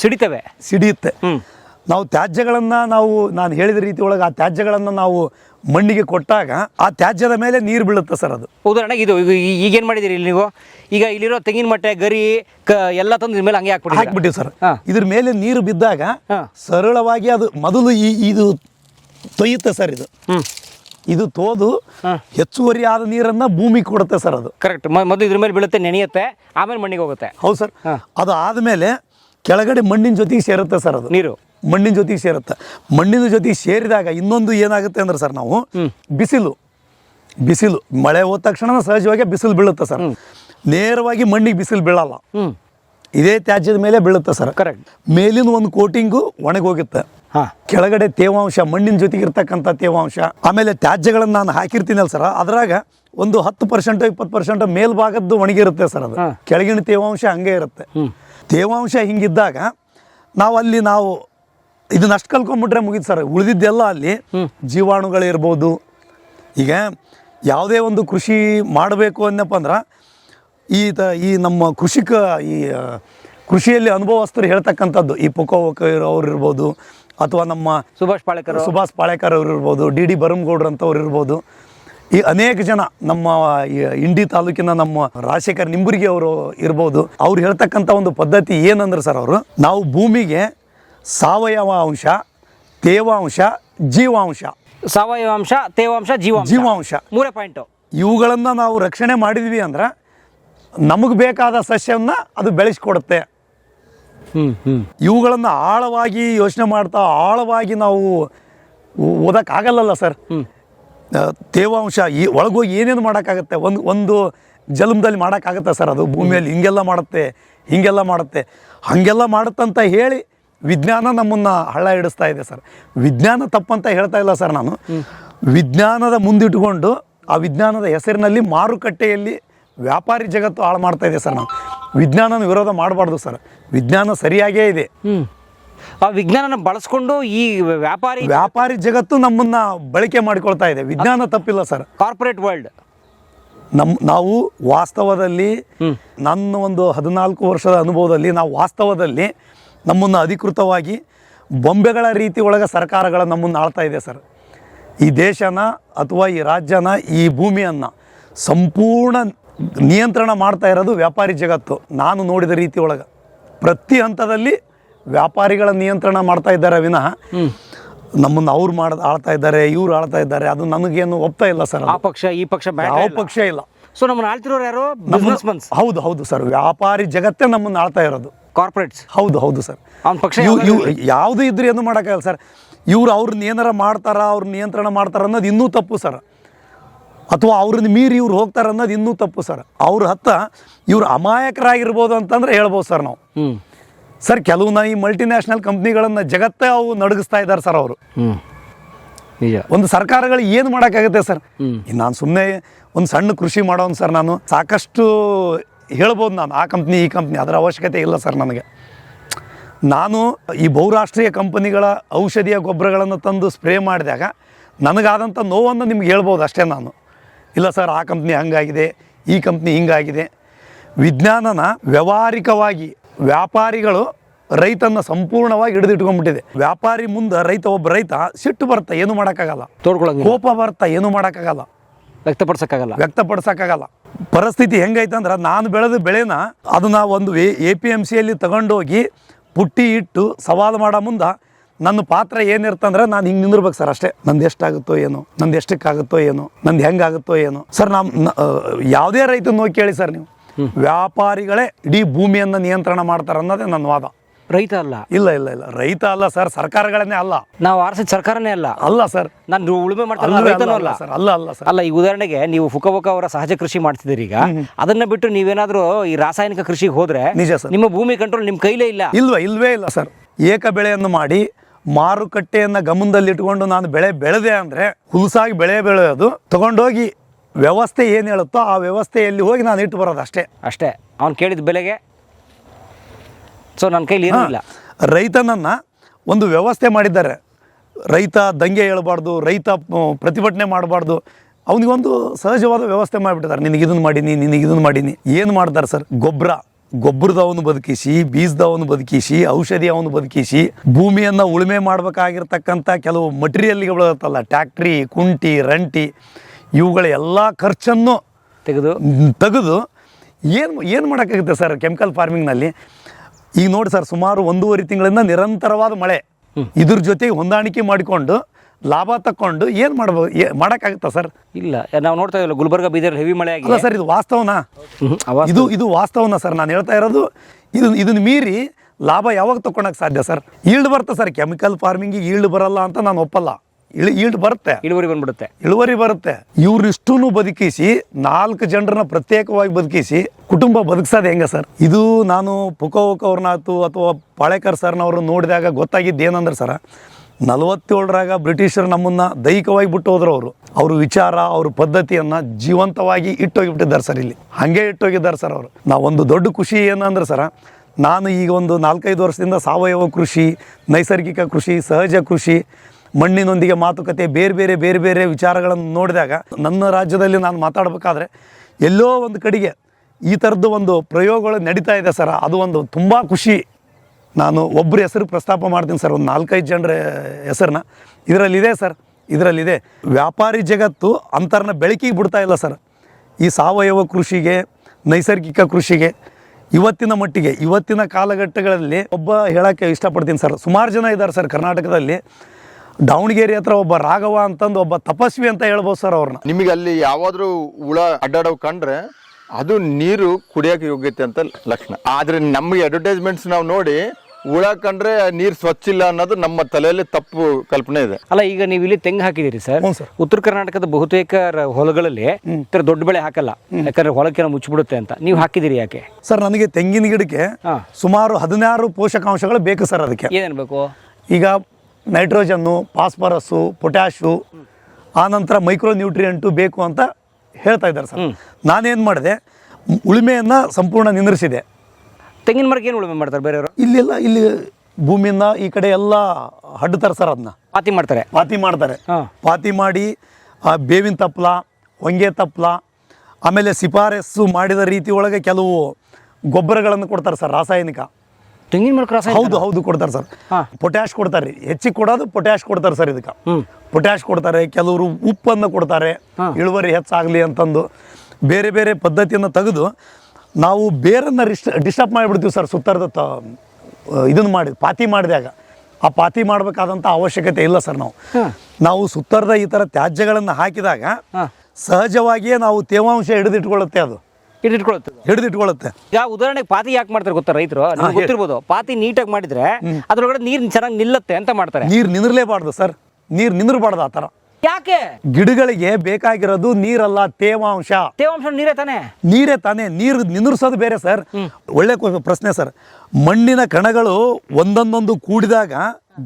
ಸಿಡಿತವೆ. ಸಿಡಿಯುತ್ತೆ. ನಾವು ತ್ಯಾಜ್ಯಗಳನ್ನು ನಾವು ನಾನು ಹೇಳಿದ ರೀತಿ ಒಳಗೆ ಆ ತ್ಯಾಜ್ಯಗಳನ್ನು ನಾವು ಮಣ್ಣಿಗೆ ಕೊಟ್ಟಾಗ ಆ ತ್ಯಾಜ್ಯದ ಮೇಲೆ ನೀರು ಬೀಳುತ್ತೆ ಸರ್ ಅದು. ಉದಾಹರಣೆಗೆ ಇದು ಈಗ ಈಗೇನು ಮಾಡಿದಿರಿ ಇಲ್ಲಿ ನೀವು? ಈಗ ಇಲ್ಲಿರೋ ತೆಂಗಿನ ಮಟ್ಟೆ ಗರಿ ಕ ಎಲ್ಲ ತಂದು ಇದ್ರ ಮೇಲೆ ಹಂಗೆ ಹಾಕ್ಬಿಟ್ಟು ಹಾಕ್ಬಿಟ್ಟಿವಿ ಸರ್. ಇದ್ರ ಮೇಲೆ ನೀರು ಬಿದ್ದಾಗ ಸರಳವಾಗಿ ಅದು ಮೊದಲು ಈ ಇದು ತೊಯ್ಯುತ್ತೆ ಸರ್ ಇದು. ಇದು ತೋದು. ಹೆಚ್ಚುವರಿ ಆದ ನೀರನ್ನ ಭೂಮಿ ಕೊಡುತ್ತೆ ಸರ್ ಅದು. ಕರೆಕ್ಟ್ ಮೊದಲು ಇದ್ರ ಮೇಲೆ ಬೀಳುತ್ತೆ ನೆನೆಯುತ್ತೆ ಆಮೇಲೆ ಮಣ್ಣಿಗೆ ಹೋಗುತ್ತೆ. ಹೌದು ಸರ್. ಅದು ಆದಮೇಲೆ ಕೆಳಗಡೆ ಮಣ್ಣಿನ ಜೊತೆಗೆ ಸೇರುತ್ತೆ ಸರ್ ಅದು. ನೀರು. ಮಣ್ಣಿನ ಜೊತೆಗೆ ಸೇರುತ್ತೆ. ಮಣ್ಣಿನ ಜೊತೆಗೆ ಸೇರಿದಾಗ ಇನ್ನೊಂದು ಏನಾಗುತ್ತೆ ಅಂದ್ರೆ ಸರ್ ನಾವು ಬಿಸಿಲು. ಬಿಸಿಲು. ಮಳೆ ಹೋದ ತಕ್ಷಣ ಸಹಜವಾಗಿ ಬಿಸಿಲು ಬೀಳುತ್ತೆ ಸರ್. ನೇರವಾಗಿ ಮಣ್ಣಿಗೆ ಬಿಸಿಲು ಬೀಳಲ್ಲ. ಇದೇ ತ್ಯಾಜ್ಯದ ಮೇಲೆ ಬೀಳುತ್ತೆ ಸರ್. ಕರೆಕ್ಟ್ ಮೇಲಿನ ಒಂದು ಕೋಟಿಂಗು ಒಣಗೋಗುತ್ತೆ ಕೆಳಗಡೆ ತೇವಾಂಶ ಮಣ್ಣಿನ ಜೊತೆಗೆ ಇರ್ತಕ್ಕಂಥ ತೇವಾಂಶ. ಆಮೇಲೆ ತ್ಯಾಜ್ಯಗಳನ್ನು ನಾನು ಹಾಕಿರ್ತೀನಲ್ಲ ಸರ್. ಅದ್ರಾಗ ಒಂದು ಹತ್ತು ಪರ್ಸೆಂಟ್ ಇಪ್ಪತ್ತು ಪರ್ಸೆಂಟ್ ಮೇಲ್ಭಾಗದ್ದು ಒಣಗಿರುತ್ತೆ ಸರ್ ಅದು. ಕೆಳಗಿನ ತೇವಾಂಶ ಹಂಗೆ ಇರುತ್ತೆ. ತೇವಾಂಶ ಹಿಂಗಿದ್ದಾಗ ನಾವು ಅಲ್ಲಿ ನಾವು ಇದನ್ನಷ್ಟು ಕಲ್ಕೊಂಡ್ಬಿಟ್ರೆ ಮುಗಿತು ಸರ್. ಉಳಿದಿದ್ದೆಲ್ಲ ಅಲ್ಲಿ ಜೀವಾಣುಗಳಿರ್ಬೋದು. ಈಗ ಯಾವುದೇ ಒಂದು ಕೃಷಿ ಮಾಡಬೇಕು ಅನ್ನಪ್ಪ ಅಂದ್ರೆ ಈ ತ ಈ ನಮ್ಮ ಕೃಷಿಕ ಈ ಕೃಷಿಯಲ್ಲಿ ಅನುಭವಸ್ಥರು ಹೇಳ್ತಕ್ಕಂಥದ್ದು. ಈ ಅವ್ರು ಇರ್ಬೋದು ಅಥವಾ ನಮ್ಮ ಸುಭಾಷ್ ಪಾಳೇಕರ್ ಸುಭಾಷ್ ಪಾಳೇಕರ್ ಅವ್ರು ಇರ್ಬೋದು ಡಿ ಡಿ ಬರಮ್ಗೌಡ್ರು ಅಂತವ್ರು ಇರ್ಬೋದು ಈ ಅನೇಕ ಜನ ನಮ್ಮ ಇಂಡಿ ತಾಲೂಕಿನ ನಮ್ಮ ರಾಜಶೇಖರ್ ನಿಂಬುರ್ಗಿ ಅವರು ಇರ್ಬೋದು ಅವ್ರು ಹೇಳ್ತಕ್ಕಂಥ ಒಂದು ಪದ್ಧತಿ ಏನಂದ್ರೆ ಸರ್ ಅವರು ನಾವು ಭೂಮಿಗೆ ಸಾವಯವ ಅಂಶ ತೇವಾಂಶ ಜೀವಾಂಶ. ಸಾವಯವ ಅಂಶ ತೇವಾಂಶ ಜೀವ ಜೀವಾಂಶ. ಮೂರೇ ಪಾಯಿಂಟು. ಇವುಗಳನ್ನು ನಾವು ರಕ್ಷಣೆ ಮಾಡಿದ್ವಿ ಅಂದ್ರೆ ನಮಗೆ ಬೇಕಾದ ಸಸ್ಯವನ್ನ ಅದು ಬೆಳೆಸಿಕೊಡುತ್ತೆ. ಇವುಗಳನ್ನು ಆಳವಾಗಿ ಯೋಚನೆ ಮಾಡ್ತಾ ಆಳವಾಗಿ ನಾವು ಓದಕ್ಕಾಗಲ್ಲಲ್ಲ ಸರ್. ತೇವಾಂಶ ಈ ಒಳಗೋಗಿ ಏನೇನು ಮಾಡೋಕ್ಕಾಗತ್ತೆ? ಒಂದು ಒಂದು ಜಲಮದಲ್ಲಿ ಮಾಡೋಕ್ಕಾಗತ್ತೆ ಸರ್ ಅದು? ಭೂಮಿಯಲ್ಲಿ ಹಿಂಗೆಲ್ಲ ಮಾಡುತ್ತೆ ಹಿಂಗೆಲ್ಲ ಮಾಡುತ್ತೆ. ಹಾಗೆಲ್ಲ ಮಾಡುತ್ತಂತ ಹೇಳಿ ವಿಜ್ಞಾನ ನಮ್ಮನ್ನು ಹಳ್ಳ ಹಿಡಿಸ್ತಾ ಇದೆ ಸರ್. ವಿಜ್ಞಾನ ತಪ್ಪಂತ ಹೇಳ್ತಾ ಇಲ್ಲ ಸರ್ ನಾನು. ವಿಜ್ಞಾನದ ಮುಂದಿಟ್ಟುಕೊಂಡು ಆ ವಿಜ್ಞಾನದ ಹೆಸರಿನಲ್ಲಿ ಮಾರುಕಟ್ಟೆಯಲ್ಲಿ ವ್ಯಾಪಾರಿ ಜಗತ್ತು ಹಾಳು ಮಾಡ್ತಾ ಇದೆ ಸರ್ ನಾವು ವಿಜ್ಞಾನನ ವಿರೋಧ ಮಾಡಬಾರ್ದು ಸರ್. ವಿಜ್ಞಾನ ಸರಿಯಾಗೇ ಇದೆ. ಆ ವಿಜ್ಞಾನನ ಬಳಸ್ಕೊಂಡು ಈ ವ್ಯಾಪಾರಿ ವ್ಯಾಪಾರಿ ಜಗತ್ತು ನಮ್ಮನ್ನ ಬಳಕೆ ಮಾಡಿಕೊಳ್ತಾ ಇದೆ. ವಿಜ್ಞಾನ ತಪ್ಪಿಲ್ಲ ಸರ್. Corporate world. ನಮ್ ನಾವು ವಾಸ್ತವದಲ್ಲಿ ನನ್ನ ಒಂದು ಹದಿನಾಲ್ಕು ವರ್ಷದ ಅನುಭವದಲ್ಲಿ ನಾವು ವಾಸ್ತವದಲ್ಲಿ ನಮ್ಮನ್ನು ಅಧಿಕೃತವಾಗಿ ಬೊಂಬೆಗಳ ರೀತಿ ಒಳಗೆ ಸರ್ಕಾರಗಳ ನಮ್ಮನ್ನು ಆಳ್ತಾ ಇದೆ ಸರ್. ಈ ದೇಶನ ಅಥವಾ ಈ ರಾಜ್ಯನ ಈ ಭೂಮಿಯನ್ನು ಸಂಪೂರ್ಣ ನಿಯಂತ್ರಣ ಮಾಡ್ತಾ ಇರೋದು ವ್ಯಾಪಾರಿ ಜಗತ್ತು. ನಾನು ನೋಡಿದ ರೀತಿ ಒಳಗೆ. ಪ್ರತಿ ಹಂತದಲ್ಲಿ ವ್ಯಾಪಾರಿಗಳ ನಿಯಂತ್ರಣ ಮಾಡ್ತಾ ಇದ್ದಾರೆ ವಿನಃ. ನಮ್ಮನ್ನು ಅವ್ರು ಮಾಡ್ ಆಳ್ತಾ ಇದ್ದಾರೆ ಇವ್ರು ಆಳ್ತಾ ಇದ್ದಾರೆ ಅದು ನನಗೇನು ಒಪ್ತಾ ಇಲ್ಲ ಸರ್ ಆ ಪಕ್ಷ ಈ ಪಕ್ಷ ಯಾವ ಪಕ್ಷ ಇಲ್ಲ. ಸೊ ನಮ್ಮನ್ನು ಆಳ್ತಿರೋರು ಯಾರು? ಬಿಸ್ನೆಸ್ ಹೌದು ಹೌದು ಸರ್ ವ್ಯಾಪಾರಿ ಜಗತ್ತೇ ನಮ್ಮನ್ನು ಆಳ್ತಾ ಇರೋದು. ಕಾರ್ಪೊರೇಟ್ಸ್ ಹೌದು ಹೌದು ಸರ್. ಅವ್ನ ಪಕ್ಷ ಯಾವುದು ಇದ್ರೆ ಏನು ಮಾಡೋಕ್ಕಾಗಲ್ಲ ಸರ್. ಇವ್ರು ಅವ್ರನ್ನ ಏನಾರ ಮಾಡ್ತಾರ ಅವ್ರ ನಿಯಂತ್ರಣ ಮಾಡ್ತಾರ ಅನ್ನೋದು ಇನ್ನೂ ತಪ್ಪು ಸರ್. ಅಥವಾ ಅವ್ರನ್ನ ಮೀರಿ ಇವ್ರು ಹೋಗ್ತಾರ ಅನ್ನೋದು ಇನ್ನೂ ತಪ್ಪು ಸರ್. ಅವ್ರ ಹತ್ತ ಇವ್ರು ಅಮಾಯಕರಾಗಿರ್ಬೋದು ಅಂತಂದ್ರೆ ಹೇಳ್ಬೋದು ಸರ್ ನಾವು. ಸರ್ ಕೆಲವು ಈ ಮಲ್ಟಿನ್ಯಾಷನಲ್ ಕಂಪ್ನಿಗಳನ್ನು ಜಗತ್ತೇ ಅವು ನಡಗಿಸ್ತಾ ಇದ್ದಾರೆ ಸರ್ ಅವರು. ಒಂದು ಸರ್ಕಾರಗಳು ಏನು ಮಾಡೋಕ್ಕಾಗುತ್ತೆ ಸರ್? ನಾನು ಸುಮ್ಮನೆ ಒಂದು ಸಣ್ಣ ಕೃಷಿ ಮಾಡೋನು ಸರ್ ನಾನು. ಸಾಕಷ್ಟು ಹೇಳ್ಬೋದು ನಾನು ಆ ಕಂಪ್ನಿ ಈ ಕಂಪ್ನಿ ಅದರ ಅವಶ್ಯಕತೆ ಇಲ್ಲ ಸರ್ ನನಗೆ. ನಾನು ಈ ಬಹುರಾಷ್ಟ್ರೀಯ ಕಂಪನಿಗಳ ಔಷಧಿಯ ಗೊಬ್ಬರಗಳನ್ನು ತಂದು ಸ್ಪ್ರೇ ಮಾಡಿದಾಗ ನನಗಾದಂಥ ನೋವನ್ನು ನಿಮ್ಗೆ ಹೇಳ್ಬೋದು ಅಷ್ಟೇ ನಾನು. ಇಲ್ಲ ಸರ್ ಆ ಕಂಪ್ನಿ ಹಂಗಾಗಿದೆ ಈ ಕಂಪ್ನಿ ಹಿಂಗಾಗಿದೆ. ವಿಜ್ಞಾನನ ವ್ಯಾವಹಾರಿಕವಾಗಿ ವ್ಯಾಪಾರಿಗಳು ರೈತನ ಸಂಪೂರ್ಣವಾಗಿ ಹಿಡಿದಿಟ್ಕೊಂಡ್ಬಿಟ್ಟಿದೆ. ವ್ಯಾಪಾರಿ ಮುಂದೆ ರೈತ ಒಬ್ಬ ರೈತ ಸಿಟ್ಟು ಬರ್ತಾ ಏನು ಮಾಡೋಕ್ಕಾಗಲ್ಲ. ತೋಡ್ಕೊಳ್ಳ ಕೋಪ ಬರ್ತಾ ಏನು ಮಾಡೋಕ್ಕಾಗಲ್ಲ. ವ್ಯಕ್ತಪಡಿಸೋಕ್ಕಾಗಲ್ಲ. ವ್ಯಕ್ತಪಡಿಸೋಕ್ಕಾಗಲ್ಲ. ಪರಿಸ್ಥಿತಿ ಹೆಂಗೈತಂದ್ರೆ ನಾನು ಬೆಳೆದ ಬೆಳೆನ ಅದನ್ನು ಒಂದು ಎ ಪಿ ಎಂ ಸಿಯಲ್ಲಿ ತಗೊಂಡೋಗಿ ಪುಟ್ಟಿ ಇಟ್ಟು ಸವಾಲು ಮಾಡೋ ಮುಂದೆ ನನ್ನ ಪಾತ್ರ ಏನಿರ್ತಂದ್ರೆ ನಾನು ಹಿಂಗೆ ನಿಂದಿರ್ಬೇಕು ಸರ್ ಅಷ್ಟೇ. ನಂದು ಎಷ್ಟಾಗುತ್ತೋ ಏನೋ ನಂದು ಎಷ್ಟಕ್ಕಾಗುತ್ತೋ ಏನೋ ನಂದು ಹೆಂಗಾಗುತ್ತೋ ಏನೋ. ಸರ್ ನಮ್ಮ ಯಾವುದೇ ರೈತನ ಹೋಗಿ ಕೇಳಿ ಸರ್ ನೀವು. ವ್ಯಾಪಾರಿಗಳೇ ಇಡೀ ಭೂಮಿಯನ್ನು ನಿಯಂತ್ರಣ ಮಾಡ್ತಾರೆ ಅನ್ನೋದೇ ನನ್ನ ವಾದ. ರೈತ ಅಲ್ಲ. ಇಲ್ಲ ಇಲ್ಲ ಇಲ್ಲ. ರೈತ ಅಲ್ಲ ಸರ್ ಸರ್ಕಾರಗಳನ್ನೇ ಅಲ್ಲ. ನಾವು ಆರಿಸಿದ ಸರ್ಕಾರನೇ ಅಲ್ಲ. ಅಲ್ಲ ಸರ್. ನಾನು ಉಳುಮೆ ಮಾಡ್ತಾರೆ ಅಲ್ಲ ರೈತನೂ ಅಲ್ಲ ಅಲ್ಲ. ಸರ್. ಅಲ್ಲ ಅಲ್ಲ ಸರ್. ಅಲ್ಲ ಈ ಉದಾಹರಣೆಗೆ ನೀವು ಫುಕಬುಕ ಅವರ ಸಹಜ ಕೃಷಿ ಮಾಡ್ತಿದ್ದೀರಿ ಈಗ. ಅದನ್ನ ಬಿಟ್ಟು ನೀವೇನಾದ್ರೂ ಈ ರಾಸಾಯನಿಕ ಕೃಷಿಗೆ ಹೋದ್ರೆ ನಿಜ ಸರ್. ನಿಮ್ಮ ಭೂಮಿ ಕಂಟ್ರೋಲ್ ನಿಮ್ಮ ಕೈಲೇ ಇಲ್ಲ. ಇಲ್ವಾ ಇಲ್ವೇ ಇಲ್ಲ ಸರ್. ಏಕ ಬೆಳೆಯನ್ನು ಮಾಡಿ ಮಾರುಕಟ್ಟೆಯನ್ನು ಗಮನದಲ್ಲಿಟ್ಕೊಂಡು ನಾನು ಬೆಳೆ ಬೆಳೆದೆ ಅಂದರೆ ಹುಲ್ಸಾಗಿ ಬೆಳೆ ಬೆಳೆಯೋದು ತಗೊಂಡೋಗಿ ವ್ಯವಸ್ಥೆ ಏನು ಹೇಳುತ್ತೋ ಆ ವ್ಯವಸ್ಥೆಯಲ್ಲಿ ಹೋಗಿ ನಾನು ಇಟ್ಟು ಬರೋದು ಅಷ್ಟೇ. ಅಷ್ಟೇ. ಅವ್ನು ಕೇಳಿದ ಬೆಲೆಗೆ ಸೊ ನನ್ನ ಕೈಲಿ ಏನೂ ಇಲ್ಲ. ರೈತನನ್ನು ಒಂದು ವ್ಯವಸ್ಥೆ ಮಾಡಿದ್ದಾರೆ. ರೈತ ದಂಗೆ ಹೇಳಬಾರ್ದು ರೈತ ಪ್ರತಿಭಟನೆ ಮಾಡಬಾರ್ದು. ಅವನಿಗೊಂದು ಸಹಜವಾದ ವ್ಯವಸ್ಥೆ ಮಾಡಿಬಿಟ್ಟಿದ್ದಾರೆ. ನಿನಗೆ ಇದನ್ನು ಮಾಡೀನಿ ನಿನಗೆ ಇದನ್ನು ಮಾಡೀನಿ. ಏನು ಮಾಡ್ತಾರೆ ಸರ್? ಗೊಬ್ಬರ ಗೊಬ್ಬರದವನು ಬದುಕಿಸಿ ಬೀಜದವನು ಬದುಕಿಸಿ ಔಷಧಿ ಅವನು ಬದುಕಿಸಿ ಭೂಮಿಯನ್ನು ಉಳುಮೆ ಮಾಡಬೇಕಾಗಿರ್ತಕ್ಕಂಥ ಕೆಲವು ಮಟೀರಿಯಲ್ಗಳು ಟ್ಯಾಕ್ಟ್ರಿ ಕುಂಟಿ ರಂಟಿ. ಇವುಗಳ ಎಲ್ಲ ಖರ್ಚನ್ನು ತೆಗೆದು? ತೆಗೆದು ಏನು ಏನು ಮಾಡೋಕ್ಕಾಗುತ್ತೆ ಸರ್ ಕೆಮಿಕಲ್ ಫಾರ್ಮಿಂಗ್ನಲ್ಲಿ? ಈಗ ನೋಡಿ ಸರ್ ಸುಮಾರು ಒಂದೂವರೆ ತಿಂಗಳಿಂದ ನಿರಂತರವಾದ ಮಳೆ. ಇದ್ರ ಜೊತೆಗೆ ಹೊಂದಾಣಿಕೆ ಮಾಡಿಕೊಂಡು ಲಾಭ ತಕ್ಕೊಂಡು ಏನು ಮಾಡಬಹುದು ಮಾಡೋಕ್ಕಾಗುತ್ತಾ ಸರ್? ಇಲ್ಲ ನಾವು ನೋಡ್ತಾ ಇಲ್ಲ ಗುಲ್ಬರ್ಗ ಬೀದರ್ ಹೆವಿ ಮಳೆ ಆಗಿಲ್ಲ ಸರ್ ಇದು ವಾಸ್ತವನಾ? ಇದು ಇದು ವಾಸ್ತವನ ಸರ್ ನಾನು ಹೇಳ್ತಾ ಇರೋದು ಇದು ಇದನ್ನ ಮೀರಿ ಲಾಭ ಯಾವಾಗ ತಗೊಳಕ್ ಸಾಧ್ಯ ಸರ್? ಈಲ್ಡ್ ಬರುತ್ತೆ ಸರ್ ಕೆಮಿಕಲ್ ಫಾರ್ಮಿಂಗಿಗೆ ಈಲ್ಡ್ ಬರಲ್ಲ ಅಂತ ನಾನು ಒಪ್ಪಲ್ಲ. ಇಳ್ ಈಲ್ಡ್ ಬರುತ್ತೆ. ಇಳುವರಿ ಬಂದ್ಬಿಡುತ್ತೆ. ಇಳುವರಿ ಬರುತ್ತೆ. ಇವ್ರಿಷ್ಟೂ ಬದುಕಿಸಿ ನಾಲ್ಕು ಜನರನ್ನ ಪ್ರತ್ಯೇಕವಾಗಿ ಬದುಕಿಸಿ ಕುಟುಂಬ ಬದುಕಿಸೋದು ಹೆಂಗ ಸರ್? ಇದು ನಾನು ಪುಕೋಕ್ ಅವ್ರನ್ನಾತು ಅಥವಾ ಪಾಳೇಕರ್ ಸರ್ನವರು ನೋಡಿದಾಗ ಗೊತ್ತಾಗಿದ್ದು ಏನಂದ್ರೆ ಸರ ನಲವತ್ತೇಳರಾಗ ಬ್ರಿಟಿಷರು ನಮ್ಮನ್ನ ದೈಹಿಕವಾಗಿ ಬಿಟ್ಟು ಹೋದ್ರು ಅವರು. ಅವ್ರ ವಿಚಾರ ಅವ್ರ ಪದ್ಧತಿಯನ್ನ ಜೀವಂತವಾಗಿ ಇಟ್ಟೋಗಿಬಿಟ್ಟಿದ್ದಾರೆ ಸರ್ ಇಲ್ಲಿ. ಹಾಗೆ ಇಟ್ಟೋಗಿದ್ದಾರೆ ಸರ್ ಅವರು. ಒಂದು ದೊಡ್ಡ ಖುಷಿ ಏನಂದ್ರೆ ಸರ ನಾನು ಈಗ ಒಂದು ನಾಲ್ಕೈದು ವರ್ಷದಿಂದ ಸಾವಯವ ಕೃಷಿ ನೈಸರ್ಗಿಕ ಕೃಷಿ ಸಹಜ ಕೃಷಿ ಮಣ್ಣಿನೊಂದಿಗೆ ಮಾತುಕತೆ, ಬೇರೆ ಬೇರೆ ಬೇರೆ ಬೇರೆ ವಿಚಾರಗಳನ್ನು ನೋಡಿದಾಗ ನನ್ನ ರಾಜ್ಯದಲ್ಲಿ ನಾನು ಮಾತಾಡಬೇಕಾದ್ರೆ ಎಲ್ಲೋ ಒಂದು ಕಡೆಗೆ ಈ ಥರದ್ದು ಒಂದು ಪ್ರಯೋಗಗಳು ನಡೀತಾ ಇದೆ ಸರ್. ಅದು ಒಂದು ತುಂಬ ಖುಷಿ. ನಾನು ಒಬ್ಬರು ಹೆಸರು ಪ್ರಸ್ತಾಪ ಮಾಡ್ತೀನಿ ಸರ್. ಒಂದು ನಾಲ್ಕೈದು ಜನರ ಹೆಸರನ್ನ ಇದರಲ್ಲಿದೆ ಸರ್. ಇದರಲ್ಲಿದೆ. ವ್ಯಾಪಾರಿ ಜಗತ್ತು ಅಂತರ್ನ ಬೆಳಕಿಗೆ ಬಿಡ್ತಾ ಇಲ್ಲ ಸರ್. ಈ ಸಾವಯವ ಕೃಷಿಗೆ, ನೈಸರ್ಗಿಕ ಕೃಷಿಗೆ, ಇವತ್ತಿನ ಮಟ್ಟಿಗೆ, ಇವತ್ತಿನ ಕಾಲಘಟ್ಟಗಳಲ್ಲಿ ಒಬ್ಬ ಹೇಳೋಕ್ಕೆ ಇಷ್ಟಪಡ್ತೀನಿ ಸರ್. ಸುಮಾರು ಜನ ಇದ್ದಾರೆ ಸರ್ ಕರ್ನಾಟಕದಲ್ಲಿ. ದಾವಣಗೆರೆ ಹತ್ರ ಒಬ್ಬ ರಾಘವ ಅಂತಂದು ಒಬ್ಬ ತಪಸ್ವಿ ಅಂತ ಹೇಳ್ಬೋದು ಸರ್ ಅವ್ರನ್ನ. ನಿಮಗೆ ಅಲ್ಲಿ ಯಾವಾದ್ರೂ ಹುಳ ಅಡ್ಡಾಡೋ ಕಂಡ್ರೆ ಅದು ನೀರು ಕುಡಿಯೋಕೆ ಯೋಗ್ಯತೆ ಅಂತ ಲಕ್ಷಣ. ಆದ್ರೆ ನಮಗೆ ಅಡ್ವರ್ಟೈಸ್ಮೆಂಟ್ಸ್ ನಾವು ನೋಡಿ ಹುಳ ಕಂಡ್ರೆ ನೀರು ಸ್ವಚ್ಛ ಇಲ್ಲ ಅನ್ನೋದು ನಮ್ಮ ತಲೆಯಲ್ಲಿ ತಪ್ಪು ಕಲ್ಪನೆ ಇದೆ. ಅಲ್ಲ ಈಗ ನೀವು ಇಲ್ಲಿ ತೆಂಗು ಹಾಕಿದಿರಿ ಸರ್. ಹ್ಞೂ ಸರ್. ಉತ್ತರ ಕರ್ನಾಟಕದ ಬಹುತೇಕ ರ- ಹೊಲಗಳಲ್ಲಿ ಈ ದೊಡ್ಡ ಬೆಳೆ ಹಾಕಲ್ಲ. ಯಾಕಂದ್ರೆ ಹೊಲಕ್ಕೆ ಮುಚ್ಚಿಬಿಡುತ್ತೆ ಅಂತ. ನೀವು ಹಾಕಿದಿರಿ ಯಾಕೆ? ಸರ್ ನನಗೆ ತೆಂಗಿನ ಗಿಡಕ್ಕೆ ಹಾ. ಸುಮಾರು ಹದಿನಾರು ಪೋಷಕಾಂಶಗಳು ಬೇಕು ಸರ್ ಅದಕ್ಕೆ. ಏನೇನು ಬೇಕು? ಈಗ ನೈಟ್ರೋಜನ್ನು ಫಾಸ್ಫರಸ್ಸು ಪೊಟ್ಯಾಶು ಆನಂತರ ಮೈಕ್ರೋ ನ್ಯೂಟ್ರಿಯೆಂಟು ಬೇಕು ಅಂತ ಹೇಳ್ತಾ ಇದ್ದಾರೆ ಸರ್. ನಾನೇನು ಮಾಡಿದೆ? ಉಳುಮೆಯನ್ನು ಸಂಪೂರ್ಣ ನಿಂದ್ರಿಸಿದೆ. ತೆಂಗಿನ ಮರಕ್ಕೆ ಏನು ಉಳುಮೆ ಮಾಡ್ತಾರೆ ಬೇರೆಯವರು? ಇಲ್ಲೆಲ್ಲ ಇಲ್ಲಿ ಭೂಮಿಯನ್ನ ಈ ಕಡೆ ಎಲ್ಲ ಹಡ್ತಾರೆ ಸರ್ ಅದನ್ನ ಪಾತಿ ಮಾಡ್ತಾರೆ. ಪಾತಿ ಮಾಡ್ತಾರೆ. ಪಾತಿ ಮಾಡಿ ಆ ಬೇವಿನ ತಪ್ಪಲ ಹೊಂಗೆ ತಪ್ಪಲ ಆಮೇಲೆ ಶಿಫಾರಸ್ಸು ಮಾಡಿದ ರೀತಿ ಒಳಗೆ ಕೆಲವು ಗೊಬ್ಬರಗಳನ್ನು ಕೊಡ್ತಾರೆ ಸರ್ ರಾಸಾಯನಿಕ. ತೆಂಗಿನ ಮೇಲೆ ಕ್ರಾಸ್ ಹೌದು ಹೌದು ಕೊಡ್ತಾರೆ ಸರ್. ಪೊಟ್ಯಾಶ್ ಕೊಡ್ತಾರೆ. ರೀ ಹೆಚ್ಚಿಗೆ ಕೊಡೋದು ಪೊಟ್ಯಾಶ್ ಕೊಡ್ತಾರೆ ಸರ್ ಇದಕ್ಕೆ. ಪೊಟ್ಯಾಶ್ ಕೊಡ್ತಾರೆ ಕೆಲವರು ಉಪ್ಪನ್ನು ಕೊಡ್ತಾರೆ ಇಳುವರಿ ಹೆಚ್ಚಾಗಲಿ ಅಂತಂದು ಬೇರೆ ಬೇರೆ ಪದ್ಧತಿಯನ್ನು ತೆಗೆದು ನಾವು ಬೇರನ್ನು ರಿಸ್ಟ್ ಡಿಸ್ಟರ್ಬ್ ಮಾಡಿಬಿಡ್ತೀವಿ ಸರ್ ಸುತ್ತರದ ತ ಇದನ್ನು ಮಾಡಿ ಪಾತಿ ಮಾಡಿದಾಗ. ಆ ಪಾತಿ ಮಾಡಬೇಕಾದಂಥ ಅವಶ್ಯಕತೆ ಇಲ್ಲ ಸರ್ ನಾವು. ನಾವು ಸುತ್ತರದ ಈ ಥರ ತ್ಯಾಜ್ಯಗಳನ್ನು ಹಾಕಿದಾಗ ಸಹಜವಾಗಿಯೇ ನಾವು ತೇವಾಂಶ ಹಿಡಿದಿಟ್ಕೊಳ್ಳುತ್ತೆ ಅದು. ಹಿಡಿದಿಟ್ಕೊಳುತ್ತೆ ಹಿಡಿದಿಟ್ಕೊಳ್ಳುತ್ತೆ. ಯಾವ ಈಗ ಉದಾಹರಣೆಗೆ ಪಾತಿ ಯಾಕೆ ಮಾಡ್ತಾರೆ ಗೊತ್ತಾ ರೈತರು? ನಿಮ್ಗೆ. ಗೊತ್ತಿರ್ಬೋದು ಪಾತಿ ನೀಟಾಗಿ ಮಾಡಿದ್ರೆ ಅದ್ರೊಳಗಡೆ ನೀರು ಚೆನ್ನಾಗಿ ನಿಲ್ಲತ್ತೆ ಅಂತ ಮಾಡ್ತಾರೆ. ನೀರು ನಿಂದ್ರಲೇಬಾರ್ದು ಸರ್. ನೀರು ನಿಂದ್ರಬಾರ್ದು ಆ ಥರ. ಯಾಕೆ? ಗಿಡಗಳಿಗೆ ಬೇಕಾಗಿರೋದು ನೀರಲ್ಲ ತೇವಾಂಶ. ತೇವಾಂಶ ನೀರೇ ತಾನೆ? ನೀರೇ ತಾನೇ. ನೀರು ನಿಂದ್ರಿಸೋದು ಬೇರೆ ಸರ್. ಒಳ್ಳೆ ಪ್ರಶ್ನೆ ಸರ್. ಮಣ್ಣಿನ ಕಣಗಳು ಒಂದೊಂದೊಂದು ಕೂಡಿದಾಗ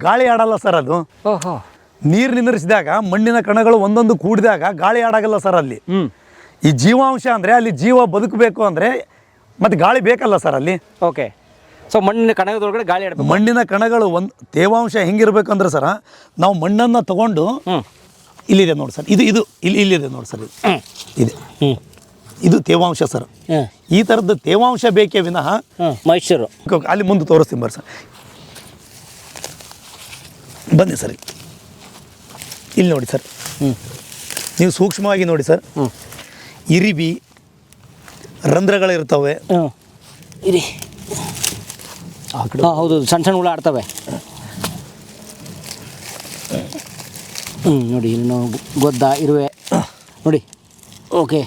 ಗಾಳಿ ಆಡಲ್ಲ ಸರ್ ಅದು. ಓಹೋ. ನೀರು ನಿಂದ್ರಿಸಿದಾಗ ಮಣ್ಣಿನ ಕಣಗಳು ಒಂದೊಂದು ಕೂಡಿದಾಗ ಗಾಳಿ ಆಡಾಗಲ್ಲ ಸರ್ ಅಲ್ಲಿ. ಈ ಜೀವಾಂಶ ಅಂದರೆ ಅಲ್ಲಿ ಜೀವ ಬದುಕಬೇಕು ಅಂದರೆ ಮತ್ತು ಗಾಳಿ ಬೇಕಲ್ಲ ಸರ್ ಅಲ್ಲಿ? ಓಕೆ ಸೊ ಮಣ್ಣಿನ ಕಣಗದೊಳಗಡೆ ಗಾಳಿ ಆಡಬೇಕು. ಮಣ್ಣಿನ ಕಣಗಳು ಒಂದು ತೇವಾಂಶ ಹೆಂಗಿರ್ಬೇಕು ಅಂದ್ರೆ ಸರ್ ನಾವು ಮಣ್ಣನ್ನು ತಗೊಂಡು ಇಲ್ಲಿದೆ ನೋಡಿ ಸರ್ ಇದು ಇದು ಇಲ್ಲಿ ಇಲ್ಲಿದೆ ನೋಡಿ ಸರ್ ಇದು. ಇದೆ. ಇದು ತೇವಾಂಶ ಸರ್. ಈ ಥರದ್ದು ತೇವಾಂಶ ಬೇಕೇ ವಿನಃ ಮೈಸೂರು. ಅಲ್ಲಿ ಮುಂದೆ ತೋರಿಸ್ತೀನಿ ಬರ್ರಿ ಸರ್. ಬನ್ನಿ ಸರ್ ಇಲ್ಲಿ. ನೋಡಿ ಸರ್. ನೀವು ಸೂಕ್ಷ್ಮವಾಗಿ ನೋಡಿ ಸರ್. ಇರಿಬಿ ರಂಧ್ರಗಳಿರ್ತವೆ. ಇರಿ. ಹಾಂ ಹೌದು ಸಣ್ಣ ಸಣ್ಣ ಹುಳ ಆಡ್ತವೆ. ಹ್ಞೂ ನೋಡಿ ಇನ್ನು ಗೊದ್ದ ಇರುವೆ. ನೋಡಿ ಓಕೆ.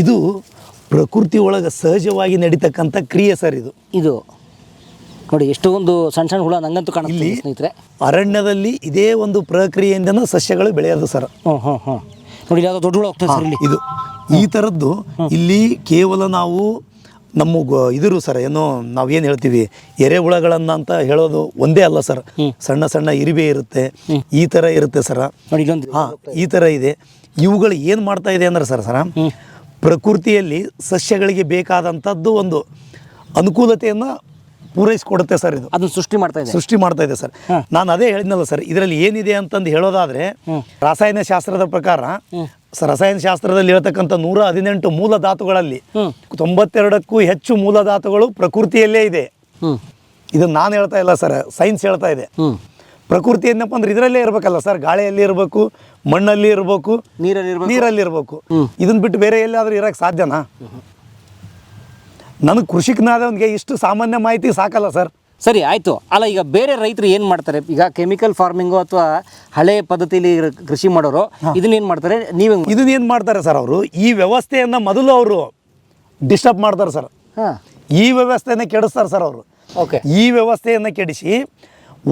ಇದು ಪ್ರಕೃತಿ ಒಳಗೆ ಸಹಜವಾಗಿ ನಡೀತಕ್ಕಂಥ ಕ್ರಿಯೆ ಸರ್ ಇದು. ಇದು ನೋಡಿ ಎಷ್ಟೊಂದು ಸಣ್ಣ ಸಣ್ಣ ಹುಳ ನಂಗಂತೂ ಕಾಣುತ್ತೆ ಸ್ನೇಹಿತರೆ. ಅರಣ್ಯದಲ್ಲಿ ಇದೇ ಒಂದು ಪ್ರಕ್ರಿಯೆಯಿಂದನೂ ಸಸ್ಯಗಳು ಬೆಳೆಯೋದು ಸರ್. ಹ್ಞೂ ಹ್ಞೂ ಹ್ಞೂ ನೋಡಿ ಯಾವುದೋ ದೊಡ್ಡ ಹುಳ ಹೋಗ್ತದೆ ಸರ್ ಇಲ್ಲಿ. ಇದು ಈ ಥರದ್ದು ಇಲ್ಲಿ ಕೇವಲ ನಾವು ನಮ್ಮ ಇದರು ಸರ್ ಏನೋ ನಾವೇನು ಹೇಳ್ತೀವಿ ಎರೆಹುಳಗಳನ್ನ ಅಂತ ಹೇಳೋದು ಒಂದೇ ಅಲ್ಲ ಸರ್. ಸಣ್ಣ ಸಣ್ಣ ಇರಿವೆ ಇರುತ್ತೆ ಈ ಥರ ಇರುತ್ತೆ ಸರ. ಹಾಂ ಈ ಥರ ಇದೆ. ಇವುಗಳು ಏನು ಮಾಡ್ತಾ ಇದೆ ಅಂದ್ರೆ ಸರ್ ಸರ ಪ್ರಕೃತಿಯಲ್ಲಿ ಸಸ್ಯಗಳಿಗೆ ಬೇಕಾದಂಥದ್ದು ಒಂದು ಅನುಕೂಲತೆಯನ್ನು ಪೂರೈಸಿಕೊಡುತ್ತೆ ಸರ್ ಇದು. ಅದನ್ನ ಸೃಷ್ಟಿ ಮಾಡ್ತಾ ಇದೆ. ಸೃಷ್ಟಿ ಮಾಡ್ತಾ ಇದೆ ಸರ್. ನಾನು ಅದೇ ಹೇಳಿದ್ನಲ್ಲ ಸರ್ ಇದರಲ್ಲಿ ಏನಿದೆ ಅಂತಂದು ಹೇಳೋದಾದ್ರೆ ರಾಸಾಯನ ಶಾಸ್ತ್ರದ ಪ್ರಕಾರ ರಸಾಯನಶಾಸ್ತ್ರದಲ್ಲಿ ರಸಾಯನ ಶಾಸ್ತ್ರದಲ್ಲಿ ಇರತಕ್ಕಂಥ ನೂರ ಹದಿನೆಂಟು ಮೂಲ ಧಾತುಗಳಲ್ಲಿ ತೊಂಬತ್ತೆರಡಕ್ಕೂ ಹೆಚ್ಚು ಮೂಲ ಧಾತುಗಳು ಪ್ರಕೃತಿಯಲ್ಲೇ ಇದೆ. ಇದನ್ನ ನಾನು ಹೇಳ್ತಾ ಇಲ್ಲ ಸರ್ ಸೈನ್ಸ್ ಹೇಳ್ತಾ ಇದೆ. ಪ್ರಕೃತಿ ಏನಪ್ಪ ಅಂದ್ರೆ ಇದರಲ್ಲೇ ಇರಬೇಕಲ್ಲ ಸರ್ ಗಾಳಿಯಲ್ಲಿ ಇರಬೇಕು ಮಣ್ಣಲ್ಲಿ ಇರಬೇಕು ನೀರಲ್ಲಿ ಇರ್ಬೇಕು. ನೀರಲ್ಲಿ ಇರಬೇಕು. ಇದನ್ನ ಬಿಟ್ಟು ಬೇರೆ ಎಲ್ಲಾದ್ರೂ ಇರಕ್ಕೆ ಸಾಧ್ಯನಾ? ನನಗೆ ಕೃಷಿಕನಾದವನಿಗೆ ಇಷ್ಟು ಸಾಮಾನ್ಯ ಮಾಹಿತಿ ಸಾಕಲ್ಲ ಸರ್. ಸರಿ ಆಯಿತು. ಅಲ್ಲ ಈಗ ಬೇರೆ ರೈತರು ಏನು ಮಾಡ್ತಾರೆ? ಈಗ ಕೆಮಿಕಲ್ ಫಾರ್ಮಿಂಗು ಅಥವಾ ಹಳೆ ಪದ್ಧತಿಲಿ ಕೃಷಿ ಮಾಡೋರು ಇದನ್ನ ಏನು ಮಾಡ್ತಾರೆ? ನೀವು ಇದನ್ನ ಏನು ಮಾಡ್ತಾರೆ ಸರ್ ಅವರು? ಈ ವ್ಯವಸ್ಥೆಯನ್ನು ಮೊದಲು ಅವರು ಡಿಸ್ಟರ್ಬ್ ಮಾಡ್ತಾರೆ ಸರ್. ಹಾಂ. ಈ ವ್ಯವಸ್ಥೆಯನ್ನು ಕೆಡಿಸ್ತಾರೆ ಸರ್ ಅವರು. ಓಕೆ. ಈ ವ್ಯವಸ್ಥೆಯನ್ನು ಕೆಡಿಸಿ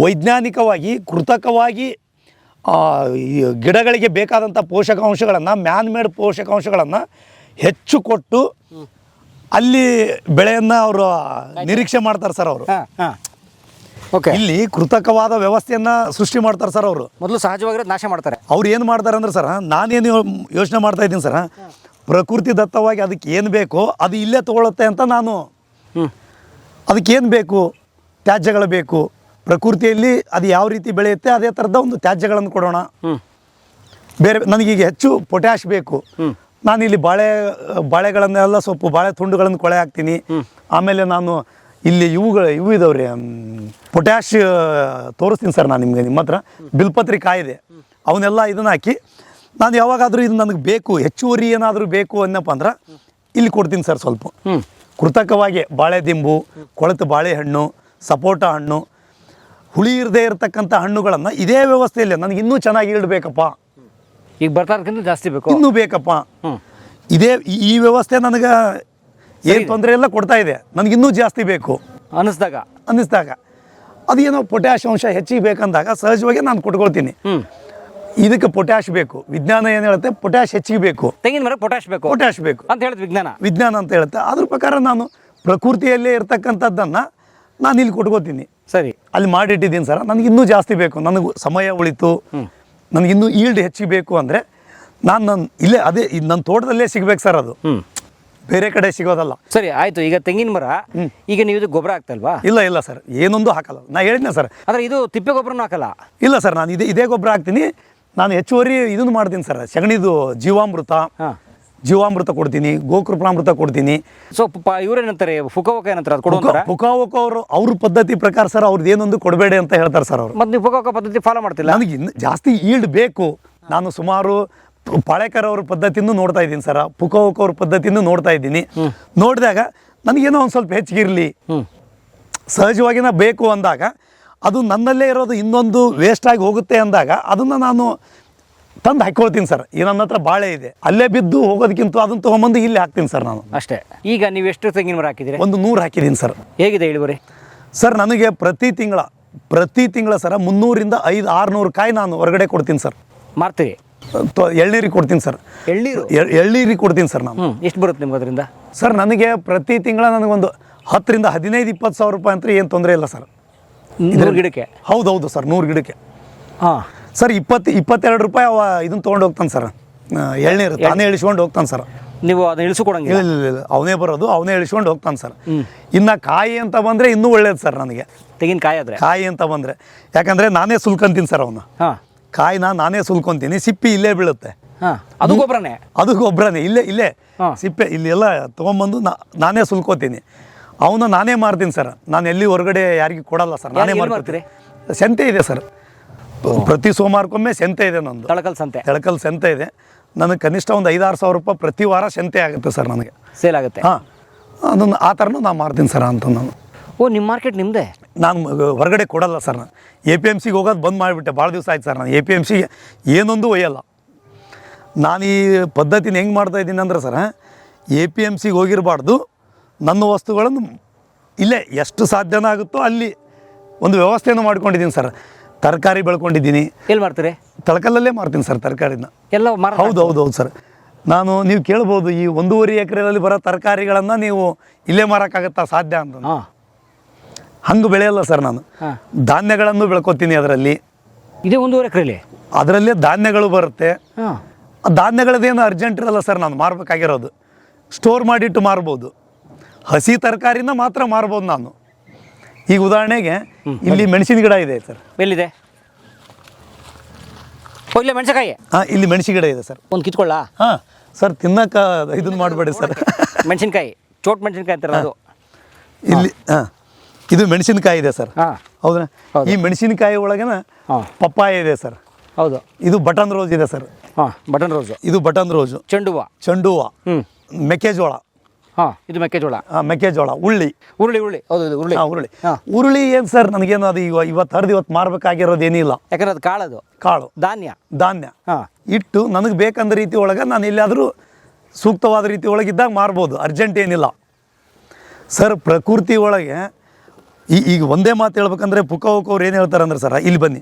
ವೈಜ್ಞಾನಿಕವಾಗಿ ಕೃತಕವಾಗಿ ಗಿಡಗಳಿಗೆ ಬೇಕಾದಂಥ ಪೋಷಕಾಂಶಗಳನ್ನು ಮ್ಯಾನ್ಮೇಡ್ ಪೋಷಕಾಂಶಗಳನ್ನು ಹೆಚ್ಚು ಕೊಟ್ಟು ಅಲ್ಲಿ ಬೆಳೆಯನ್ನು ಅವರು ನಿರೀಕ್ಷೆ ಮಾಡ್ತಾರೆ ಸರ್ ಅವರು. ಓಕೆ ಇಲ್ಲಿ ಕೃತಕವಾದ ವ್ಯವಸ್ಥೆಯನ್ನು ಸೃಷ್ಟಿ ಮಾಡ್ತಾರೆ ಸರ್ ಅವರು. ಮೊದಲು ಸಹಜವಾಗಿರೋ ನಾಶ ಮಾಡ್ತಾರೆ. ಅವ್ರು ಏನು ಮಾಡ್ತಾರೆ ಅಂದ್ರೆ ಸರ್ ನಾನೇನು ಯೋಚನೆ ಮಾಡ್ತಾ ಇದ್ದೀನಿ ಸರ್. ಪ್ರಕೃತಿ ದತ್ತವಾಗಿ ಅದಕ್ಕೆ ಏನು ಬೇಕೋ ಅದು ಇಲ್ಲೇ ತಗೊಳುತ್ತೆ ಅಂತ ನಾನು ಅದಕ್ಕೆ ಏನು ಬೇಕು? ತ್ಯಾಜ್ಯಗಳು ಬೇಕು. ಪ್ರಕೃತಿಯಲ್ಲಿ ಅದು ಯಾವ ರೀತಿ ಬೆಳೆಯುತ್ತೆ ಅದೇ ಥರದ ಒಂದು ತ್ಯಾಜ್ಯಗಳನ್ನು ಕೊಡೋಣ. ಬೇರೆ ನನಗೀಗ ಹೆಚ್ಚು ಪೊಟ್ಯಾಶ್ ಬೇಕು. ನಾನು ಇಲ್ಲಿ ಬಾಳೆ ಬಾಳೆಗಳನ್ನೆಲ್ಲ ಸ್ವಲ್ಪ ಬಾಳೆ ತುಂಡುಗಳನ್ನು ಕೊಳೆ ಹಾಕ್ತೀನಿ. ಆಮೇಲೆ ನಾನು ಇಲ್ಲಿ ಇವುಗಳು ಇವು ಇದಾವ್ರಿ ಪೊಟ್ಯಾಶ್ ತೋರಿಸ್ತೀನಿ ಸರ್ ನಾನು ನಿಮಗೆ ನಿಮ್ಮ ಹತ್ರ. ಬಿಲ್ಪತ್ರಿ ಕಾಯಿದೆ. ಅವನ್ನೆಲ್ಲ ಇದನ್ನ ಹಾಕಿ ನಾನು ಯಾವಾಗಾದರೂ ಇದು ನನಗೆ ಬೇಕು ಹೆಚ್ಚುವರಿ ಏನಾದರೂ ಬೇಕು ಅನ್ನಪ್ಪ ಅಂದ್ರೆ ಇಲ್ಲಿ ಕೊಡ್ತೀನಿ ಸರ್ ಸ್ವಲ್ಪ. ಕೃತಕವಾಗಿ ಬಾಳೆ ದಿಂಬು ಕೊಳೆತ ಬಾಳೆಹಣ್ಣು ಸಪೋಟ ಹಣ್ಣು ಹುಳಿ ಇರದೇ ಇರತಕ್ಕಂಥ ಹಣ್ಣುಗಳನ್ನು ಇದೇ ವ್ಯವಸ್ಥೆಯಲ್ಲಿ ನನಗೆ ಇನ್ನೂ ಚೆನ್ನಾಗಿ ಇಡಬೇಕಪ್ಪ. ಈಗ ಬರ್ತಾರಕ್ಕಿಂತ ಜಾಸ್ತಿ ಬೇಕು. ಇನ್ನೂ ಬೇಕಪ್ಪ. ಇದೇ ಈ- ವ್ಯವಸ್ಥೆ ನನಗೆ ಏನು ತೊಂದರೆ ಎಲ್ಲ ಕೊಡ್ತಾ ಇದೆ. ನನಗೆ ಇನ್ನೂ ಜಾಸ್ತಿ ಬೇಕು. ಅನ್ನಿಸ್ದಾಗ? ಅನ್ನಿಸ್ದಾಗ. ಅದೇನೋ ಪೊಟ್ಯಾಶ್ ಅಂಶ ಹೆಚ್ಚಿಗೆ ಬೇಕಂದಾಗ ಸಹಜವಾಗಿ ನಾನು ಕೊಟ್ಕೊಳ್ತೀನಿ. ಇದಕ್ಕೆ ಪೊಟ್ಯಾಶ್ ಬೇಕು. ವಿಜ್ಞಾನ ಏನು ಹೇಳುತ್ತೆ? ಪೊಟ್ಯಾಶ್ ಹೆಚ್ಚಿಗೆ ಬೇಕು. ತೆಂಗಿನ ಮರ ಪೊಟ್ಯಾಶ್ ಬೇಕು. ಪೊಟ್ಯಾಶ್ ಬೇಕು. ಅಂತ ಹೇಳಿದ್ ವಿಜ್ಞಾನ? ವಿಜ್ಞಾನ ಅಂತ ಹೇಳುತ್ತೆ. ಅದ್ರ ಪ್ರಕಾರ ನಾನು ಪ್ರಕೃತಿಯಲ್ಲೇ ಇರ್ತಕ್ಕಂಥದ್ದನ್ನು ನಾನು ಇಲ್ಲಿ ಕೊಟ್ಕೋತೀನಿ. ಸರಿ. ಅಲ್ಲಿ ಮಾಡಿಟ್ಟಿದ್ದೀನಿ ಸರ್. ನನಗೆ ಇನ್ನೂ ಜಾಸ್ತಿ ಬೇಕು. ನನಗೆ ಸಮಯ ಉಳಿತು. ನನಗೆ ಇನ್ನೂ ಈಲ್ಡ್ ಹೆಚ್ಚಿಗೆ ಬೇಕು ಅಂದರೆ ನಾನು ನನ್ನ ಇಲ್ಲೇ ಅದೇ ನನ್ನ ತೋಟದಲ್ಲೇ ಸಿಗ್ಬೇಕು ಸರ್ ಅದು. ಬೇರೆ ಕಡೆ ಸಿಗೋದಲ್ಲ. ಸರಿ ಆಯ್ತು. ಈಗ ತೆಂಗಿನ ಮರ ಈಗ ನೀವು ಇದು ಗೊಬ್ಬರ ಹಾಕ್ತಲ್ವಾ? ಇಲ್ಲ ಇಲ್ಲ ಸರ್ ಏನೊಂದು ಹಾಕಲ್ಲ. ನಾ ಹೇಳಿದ್ನ ಸರ್ ಆದರೆ ಇದು ತಿಪ್ಪೆ ಗೊಬ್ಬರನೂ ಹಾಕಲ್ಲ? ಇಲ್ಲ ಸರ್ ನಾನು ಇದೇ ಇದೇ ಗೊಬ್ಬರ ಹಾಕ್ತೀನಿ. ನಾನು ಹೆಚ್ಚುವರಿ ಇದನ್ನು ಮಾಡ್ತೀನಿ ಸರ್ ಸಗಣಿದು ಜೀವಾಮೃತ ಹಾಂ. ಜೀವಾಮೃತ ಕೊಡ್ತೀನಿ ಗೋಕೃಪಾಮೃತ ಕೊಡ್ತೀನಿ. ಸೊ ಇವ್ರೇನಂತಾರೆ? ಫುಕವಕ ಏನಂತಾರೆ? ಅದು ಕೊಡುವಂತಾರ? ಪುಕಾವಕ ಅವರು ಅವ್ರ ಪದ್ಧತಿ ಪ್ರಕಾರ ಸರ್ ಅವ್ರದ್ದು ಏನೊಂದು ಕೊಡಬೇಡಿ ಅಂತ ಹೇಳ್ತಾರೆ ಸರ್ ಅವರು. ಮತ್ತೆ ನೀವು ಫುಕವಕ ಪದ್ಧತಿ ಫಾಲೋ ಮಾಡ್ತಿಲ್ಲ? ನನಗೆ ಇನ್ನು ಜಾಸ್ತಿ ಈಲ್ಡ್ ಬೇಕು. ನಾನು ಸುಮಾರು ಪಾಳೇಕರ್ ಅವ್ರ ಪದ್ಧತಿಯನ್ನು ನೋಡ್ತಾ ಇದ್ದೀನಿ ಸರ್. ಫುಕೋಕ ಅವ್ರ ಪದ್ಧತಿಯನ್ನು ನೋಡ್ತಾ ಇದ್ದೀನಿ. ನೋಡಿದಾಗ ನನಗೇನೋ ಒಂದು ಸ್ವಲ್ಪ ಹೆಚ್ಚಿಗಿರಲಿ ಸಹಜವಾಗಿನ ಬೇಕು ಅಂದಾಗ ಅದು ನನ್ನಲ್ಲೇ ಇರೋದು ಇನ್ನೊಂದು ವೇಸ್ಟ್ ಆಗಿ ಹೋಗುತ್ತೆ ಅಂದಾಗ ಅದನ್ನು ನಾನು ತಂದು ಹಾಕೊಳ್ತೀನಿ ಸರ್. ಈ ನನ್ನ ಹತ್ರ ಬಾಳೆ ಇದೆ. ಅಲ್ಲೇ ಬಿದ್ದು ಹೋಗೋದಕ್ಕಿಂತ ಅದನ್ನ ತಗೊಂಬಂದು ಇಲ್ಲಿ ಹಾಕ್ತೀನಿ ಸರ್ ನಾನು. ಅಷ್ಟೇ. ಈಗ ನೀವು ಎಷ್ಟು ತೆಂಗಿನ ಮರ ಹಾಕಿದ್ದೀರಿ? ಒಂದು ನೂರು ಹಾಕಿದ್ದೀನಿ ಸರ್. ಹೇಗಿದೆ ಇಳುವರಿ? ಸರ್ ನನಗೆ ಪ್ರತಿ ತಿಂಗಳ ಪ್ರತಿ ತಿಂಗಳ ಸರ ಮುನ್ನೂರಿಂದ ಐದು ಆರುನೂರು ಕಾಯಿ ನಾನು ಹೊರಗಡೆ ಕೊಡ್ತೀನಿ ಸರ್. ಮಾರ್ತೀವಿ ಎಳ್ನೀರಿಗೆ ಕೊಡ್ತೀನಿ ಸರ್. ಎಳ್ನೀರು? ಎಳ್- ಎಳ್ನೀರಿಗೆ ಕೊಡ್ತೀನಿ ಸರ್ ನಾನು. ಎಷ್ಟು ಬರುತ್ತೆ ನಿಮ್ಗೆ ಅದರಿಂದ? ಸರ್ ನನಗೆ ಪ್ರತಿ ತಿಂಗಳ ನನಗೊಂದು ಹತ್ತರಿಂದ ಹದಿನೈದು ಇಪ್ಪತ್ತು ಸಾವಿರ ರೂಪಾಯಿ ಅಂತ ಏನು ತೊಂದರೆ ಇಲ್ಲ ಸರ್. ನೂರು ಗಿಡಕ್ಕೆ? ಹೌದೌದು ಸರ್ ನೂರು ಗಿಡಕ್ಕೆ. ಹಾಂ. ಸರ್ ಇಪ್ಪತ್ತು ಇಪ್ಪತ್ತೆರಡು ರೂಪಾಯಿ ಅವ ಇದನ್ನ ತೊಗೊಂಡು ಹೋಗ್ತಾನೆ ಸರ್. ಎಳ್ನೀರು ತಾನೇ ಇಳಿಸ್ಕೊಂಡು ಹೋಗ್ತಾನೆ ಸರ್. ನೀವು ಅದನ್ನ ಇಳಿಸ್ಕೊಡಂಗಿಲ್ಲ? ಇಲ್ಲ ಇಲ್ಲ ಇಲ್ಲ. ಅವನೇ ಬರೋದು ಅವನೇ ಇಳಿಸ್ಕೊಂಡು ಹೋಗ್ತಾನೆ ಸರ್. ಇನ್ನು ಕಾಯಿ ಅಂತ ಬಂದರೆ ಇನ್ನೂ ಒಳ್ಳೇದು ಸರ್ ನನಗೆ. ತೆಂಗಿನಕಾಯಿ ಆದ್ರೆ? ಕಾಯಿ ಅಂತ ಬಂದರೆ. ಯಾಕಂದರೆ ನಾನೇ ಸುಲ್ಕೊಂತೀನಿ ಸರ್ ಅವನು. ಹಾಂ. ಕಾಯಿನ ನಾನೇ ಸುಲ್ಕೊಂತೀನಿ. ಸಿಪ್ಪಿ ಇಲ್ಲೇ ಬೀಳುತ್ತೆ. ಹಾಂ. ಅದು ಗೊಬ್ಬರನೇ ಅದು ಗೊಬ್ಬರನೇ ಇಲ್ಲೇ ಇಲ್ಲೇ. ಸಿಪ್ಪೆ ಇಲ್ಲೆಲ್ಲ ತೊಗೊಂಬಂದು ನಾನೇ ಸುಲ್ಕೋತೀನಿ. ಅವನ್ನ ನಾನೇ ಮಾರ್ತೀನಿ ಸರ್. ನಾನು ಎಲ್ಲಿ ಹೊರಗಡೆ ಯಾರಿಗೂ ಕೊಡಲ್ಲ ಸರ್. ನಾನೇ ಮಾರ್ತೀನಿ ಸಂತೆ ಇದೆ ಸರ್. ಪ್ರತಿ ಸೋಮವಾರಕ್ಕೊಮ್ಮೆ ಸಂತೆ ಇದೆ ನಂದು. ತಳಕಲ್ ಸಂತೆ ತಳಕಲ್ ಸಂತೆ ಇದೆ. ನನಗೆ ಕನಿಷ್ಠ ಒಂದು ಐದಾರು ಸಾವಿರ ರೂಪಾಯಿ ಪ್ರತಿ ವಾರ ಸಂತೆ ಆಗುತ್ತೆ ಸರ್ ನನಗೆ. ಸೇಲ್ ಆಗುತ್ತೆ. ಹಾಂ. ಅದನ್ನು ಆ ಥರನೂ ನಾನು ಮಾರ್ತೀನಿ ಸರ್ ಅಂತ ನಾನು. ಓ ನಿಮ್ಮ ಮಾರ್ಕೆಟ್ ನಿಮ್ಮದೇ ನಾನು ಹೊರಗಡೆ ಕೊಡಲ್ಲ ಸರ್ ನಾನು. ಎ ಪಿ ಎಂ ಸಿಗೆ ಹೋಗೋದು ಬಂದ್ ಮಾಡಿಬಿಟ್ಟೆ. ಭಾಳ ದಿವಸ ಆಯ್ತು ಸರ್ ನಾನು. ಎ ಪಿ ಎಂ ಸಿಗೆ ಏನೊಂದು ಒಯ್ಯಲ್ಲ. ನಾನು ಈ ಪದ್ಧತಿನ ಹೆಂಗೆ ಮಾಡ್ತಾ ಇದ್ದೀನಿ ಅಂದ್ರೆ ಸರ್ ಎ ಪಿ ಎಂ ಸಿಗೆ ಹೋಗಿರಬಾರ್ದು. ನನ್ನ ವಸ್ತುಗಳನ್ನು ಇಲ್ಲೇ ಎಷ್ಟು ಸಾಧ್ಯನ ಆಗುತ್ತೋ ಅಲ್ಲಿ ಒಂದು ವ್ಯವಸ್ಥೆಯನ್ನು ಮಾಡ್ಕೊಂಡಿದ್ದೀನಿ ಸರ್. ತರಕಾರಿ ಬೆಳ್ಕೊಂಡಿದ್ದೀನಿ. ಎಲ್ಲಿ ಮಾಡ್ತೀರಿ ತಳಕಲ್ಲಲ್ಲೇ ಮಾರ್ತೀನಿ ಸರ್ ತರಕಾರಿನ. ಎಲ್ಲ ಮಾರ ಹೌದು ಹೌದು ಹೌದು ಸರ್. ನಾನು ನೀವು ಕೇಳ್ಬೋದು ಈ ಒಂದೂವರೆ ಎಕರೆಯಲ್ಲಿ ಬರೋ ತರಕಾರಿಗಳನ್ನು ನೀವು ಇಲ್ಲೇ ಮಾರೋಕ್ಕಾಗತ್ತಾ ಸಾಧ್ಯ ಅಂತ. ಹಾಂ. ಹಂಗೆ ಬೆಳೆಯಲ್ಲ ಸರ್ ನಾನು. ಹಾಂ. ಧಾನ್ಯಗಳನ್ನು ಬೆಳ್ಕೊತೀನಿ ಅದರಲ್ಲಿ. ಇದೇ ಒಂದೂವರೆ ಎಕರೆಲಿ? ಅದರಲ್ಲೇ ಧಾನ್ಯಗಳು ಬರುತ್ತೆ. ಹಾಂ. ಆ ಧಾನ್ಯಗಳದ್ದೇನು ಅರ್ಜೆಂಟ್ ಇರಲ್ಲ ಸರ್ ನಾನು ಮಾರಬೇಕಾಗಿರೋದು. ಸ್ಟೋರ್ ಮಾಡಿಟ್ಟು ಮಾರ್ಬೋದು. ಹಸಿ ತರಕಾರಿನ ಮಾತ್ರ ಮಾರ್ಬೋದು ನಾನು. ಈಗ ಉದಾಹರಣೆಗೆ ಇಲ್ಲಿ ಮೆಣಸಿನ ಗಿಡ ಇದೆ ಸರ್. ಎಲ್ಲಿದೆ? ಇಲ್ಲೇ ಮೆಣಸಿನಕಾಯಿ. ಹಾಂ ಇಲ್ಲಿ ಮೆಣಸಿನ ಗಿಡ ಇದೆ ಸರ್. ಒಂದು ಕಿತ್ಕೊಳ್ಳ? ಹಾಂ ಸರ್ ತಿನ್ನಕ್ಕ ಇದನ್ನ ಮಾಡಬೇಡಿ ಸರ್. ಮೆಣಸಿನಕಾಯಿ ಚೋಟ್ ಮೆಣಸಿನಕಾಯಿ ಅಂತಾರೆ ಅದು. ಇಲ್ಲಿ ಹಾಂ ಇದು ಮೆಣಸಿನಕಾಯಿ ಇದೆ ಸರ್. ಹಾಂ. ಹೌದಾ. ಈ ಮೆಣಸಿನಕಾಯಿ ಒಳಗೇನ ಪಪ್ಪಾಯ ಇದೆ ಸರ್. ಹೌದು. ಇದು ಬಟನ್ ರೋಸ್ ಇದೆ ಸರ್. ಹಾಂ ಬಟನ್ ರೋಸು. ಇದು ಬಟನ್ ರೋಸು. ಚೆಂಡು ಹೂವು ಚೆಂಡು ಹೂವು ಹ್ಞೂ ಮೆಕ್ಕೆಜೋಳ. ಇದು ಮೆಕ್ಕೆಜೋಳ. ಮೆಕ್ಕೆಜೋಳ ಉಳ್ಳಿ. ಉರುಳಿ ಉರುಳಿ. ಹೌದು ಇದು ಉರುಳಿ. ಉರುಳಿ. ಉರುಳಿ ಏನು ಸರ್? ನನಗೇನು ಅದು ಇವ ಇವತ್ತು ಹರಿದು ಇವತ್ತು ಮಾರ್ಬೇಕಾಗಿರೋದು ಏನಿಲ್ಲ. ಯಾಕಂದ್ರೆ ಅದು ಕಾಳದು. ಕಾಳು. ಧಾನ್ಯ. ಧಾನ್ಯ. ಹಾಂ. ಇಟ್ಟು ನನಗೆ ಬೇಕಂದ ರೀತಿ ಒಳಗೆ ನಾನು ಎಲ್ಲಿಯಾದರೂ ಸೂಕ್ತವಾದ ರೀತಿ ಒಳಗಿದ್ದಾಗ ಮಾರ್ಬೋದು. ಅರ್ಜೆಂಟ್ ಏನಿಲ್ಲ. ಸರ್ ಪ್ರಕೃತಿ ಒಳಗೆ ಈ ಈಗ ಒಂದೇ ಮಾತು ಹೇಳ್ಬೇಕಂದ್ರೆ ಪುಕ್ಕ ಹೋಗೋರು ಏನು ಹೇಳ್ತಾರೆ ಅಂದ್ರೆ ಸರ್ ಇಲ್ಲಿ ಬನ್ನಿ.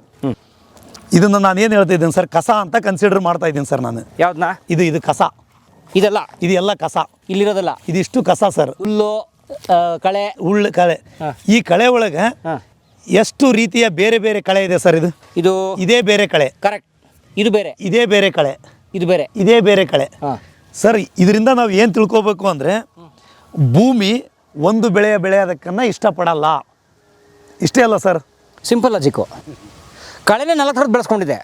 ಇದನ್ನು ನಾನು ಏನು ಹೇಳ್ತಾ ಇದ್ದೀನಿ ಸರ್ ಕಸ ಅಂತ ಕನ್ಸಿಡರ್ ಮಾಡ್ತಾ ಇದ್ದೀನಿ ಸರ್ ನಾನು. ಯಾವ್ದನ್ನ ಇದು ಇದು ಕಸ. ಇದೆಲ್ಲ? ಇದೆಲ್ಲ ಕಸ. ಇಲ್ಲಿರೋದಲ್ಲ? ಇದಿಷ್ಟು ಕಸ ಸರ್. ಹುಲ್ಲು ಕಳೆ? ಹುಳ್ಳು ಕಳೆ. ಈ ಕಳೆ ಒಳಗೆ ಎಷ್ಟು ರೀತಿಯ ಬೇರೆ ಬೇರೆ ಕಳೆ ಇದೆ ಸರ್ ಇದು? ಇದು ಇದೇ ಬೇರೆ ಕಳೆ. ಕರೆಕ್ಟ್. ಇದು ಬೇರೆ. ಇದೇ ಬೇರೆ ಕಳೆ. ಇದು ಬೇರೆ. ಇದೇ ಬೇರೆ ಕಳೆ. ಸರ್ ಇದರಿಂದ ನಾವು ಏನು ತಿಳ್ಕೊಬೇಕು ಅಂದರೆ ಭೂಮಿ ಒಂದು ಬೆಳೆಯ ಬೆಳೆಯೋದಕ್ಕನ್ನು ಇಷ್ಟಪಡಲ್ಲ. ಇಷ್ಟೇ ಅಲ್ಲ ಸರ್? ಸಿಂಪಲ್ ಲಾಜಿಕ್ಕು ಕಳೆನೇ ನಾಲ್ಕು ಥರದ್ದು ಬೆಳೆಸ್ಕೊಂಡಿದೆ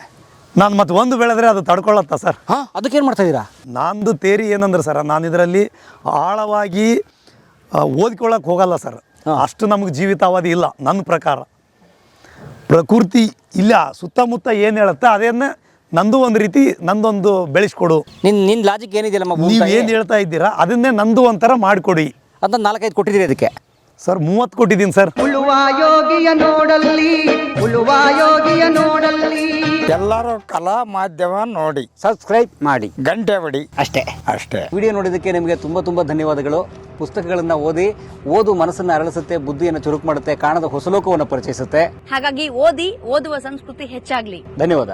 ನಾನು ಮತ್ತೆ ಒಂದು ಬೆಳೆದ್ರೆ ಅದು ತಡ್ಕೊಳ್ಳತ್ತಾ ಸರ್? ಹಾಂ ಏನು ಮಾಡ್ತಾ ಇದ್ದೀರಾ ನಂದು ತೇರಿ ಏನಂದ್ರೆ ಸರ್ ನಾನು ಇದರಲ್ಲಿ ಆಳವಾಗಿ ಓದ್ಕೊಳ್ಳೋಕೆ ಹೋಗಲ್ಲ ಸರ್. ಅಷ್ಟು ನಮಗೆ ಜೀವಿತಾವಧಿ ಇಲ್ಲ ನನ್ನ ಪ್ರಕಾರ. ಪ್ರಕೃತಿ ಇಲ್ಲ ಸುತ್ತಮುತ್ತ ಏನು ಹೇಳುತ್ತೆ ಅದೇನ ನಂದು ಒಂದು ರೀತಿ ನಂದೊಂದು ಬೆಳೆಸ್ಕೊಡು. ನಿನ್ನ ನಿನ್ನ ಲಾಜಿಕ್ ಏನಿದೆಯಲ್ಲಮ್ಮ ಭೂಮಿ ನೀವು ಏನು ಹೇಳ್ತಾ ಇದ್ದೀರಾ ಅದನ್ನೇ ನಂದು ಒಂಥರ ಮಾಡಿಕೊಡಿ. ಅಂತ ನಾಲ್ಕೈದು ಕೊಟ್ಟಿದ್ದೀರಿ ಅದಕ್ಕೆ. ಸರ್ ಮೂವತ್ತು ಕೊಟ್ಟಿದ್ದೀನಿ ಸರ್. ಉಳುವ ಯೋಗಿಯ ನೋಡಲ್ಲಿ ಉಳುವ ಯೋಗಿಯ ನೋಡಲ್ಲಿ. ಎಲ್ಲರೂ ಕಲಾ ಮಾಧ್ಯಮ ನೋಡಿ ಸಬ್ಸ್ಕ್ರೈಬ್ ಮಾಡಿ ಗಂಟೆ ಹೊಡಿ ಅಷ್ಟೇ. ಅಷ್ಟೇ. ವಿಡಿಯೋ ನೋಡಿದ್ದಕ್ಕೆ ನಿಮಗೆ ತುಂಬ ತುಂಬಾ ಧನ್ಯವಾದಗಳು. ಪುಸ್ತಕಗಳನ್ನು ಓದಿ ಓದು ಮನಸ್ಸನ್ನ ಅರಳಿಸುತ್ತೆ ಬುದ್ಧಿಯನ್ನು ಚುರುಕು ಮಾಡುತ್ತೆ ಕಾಣದ ಹೊಸಲೋಕವನ್ನು ಪರಿಚಯಿಸುತ್ತೆ. ಹಾಗಾಗಿ ಓದಿ ಓದುವ ಸಂಸ್ಕೃತಿ ಹೆಚ್ಚಾಗ್ಲಿ. ಧನ್ಯವಾದ.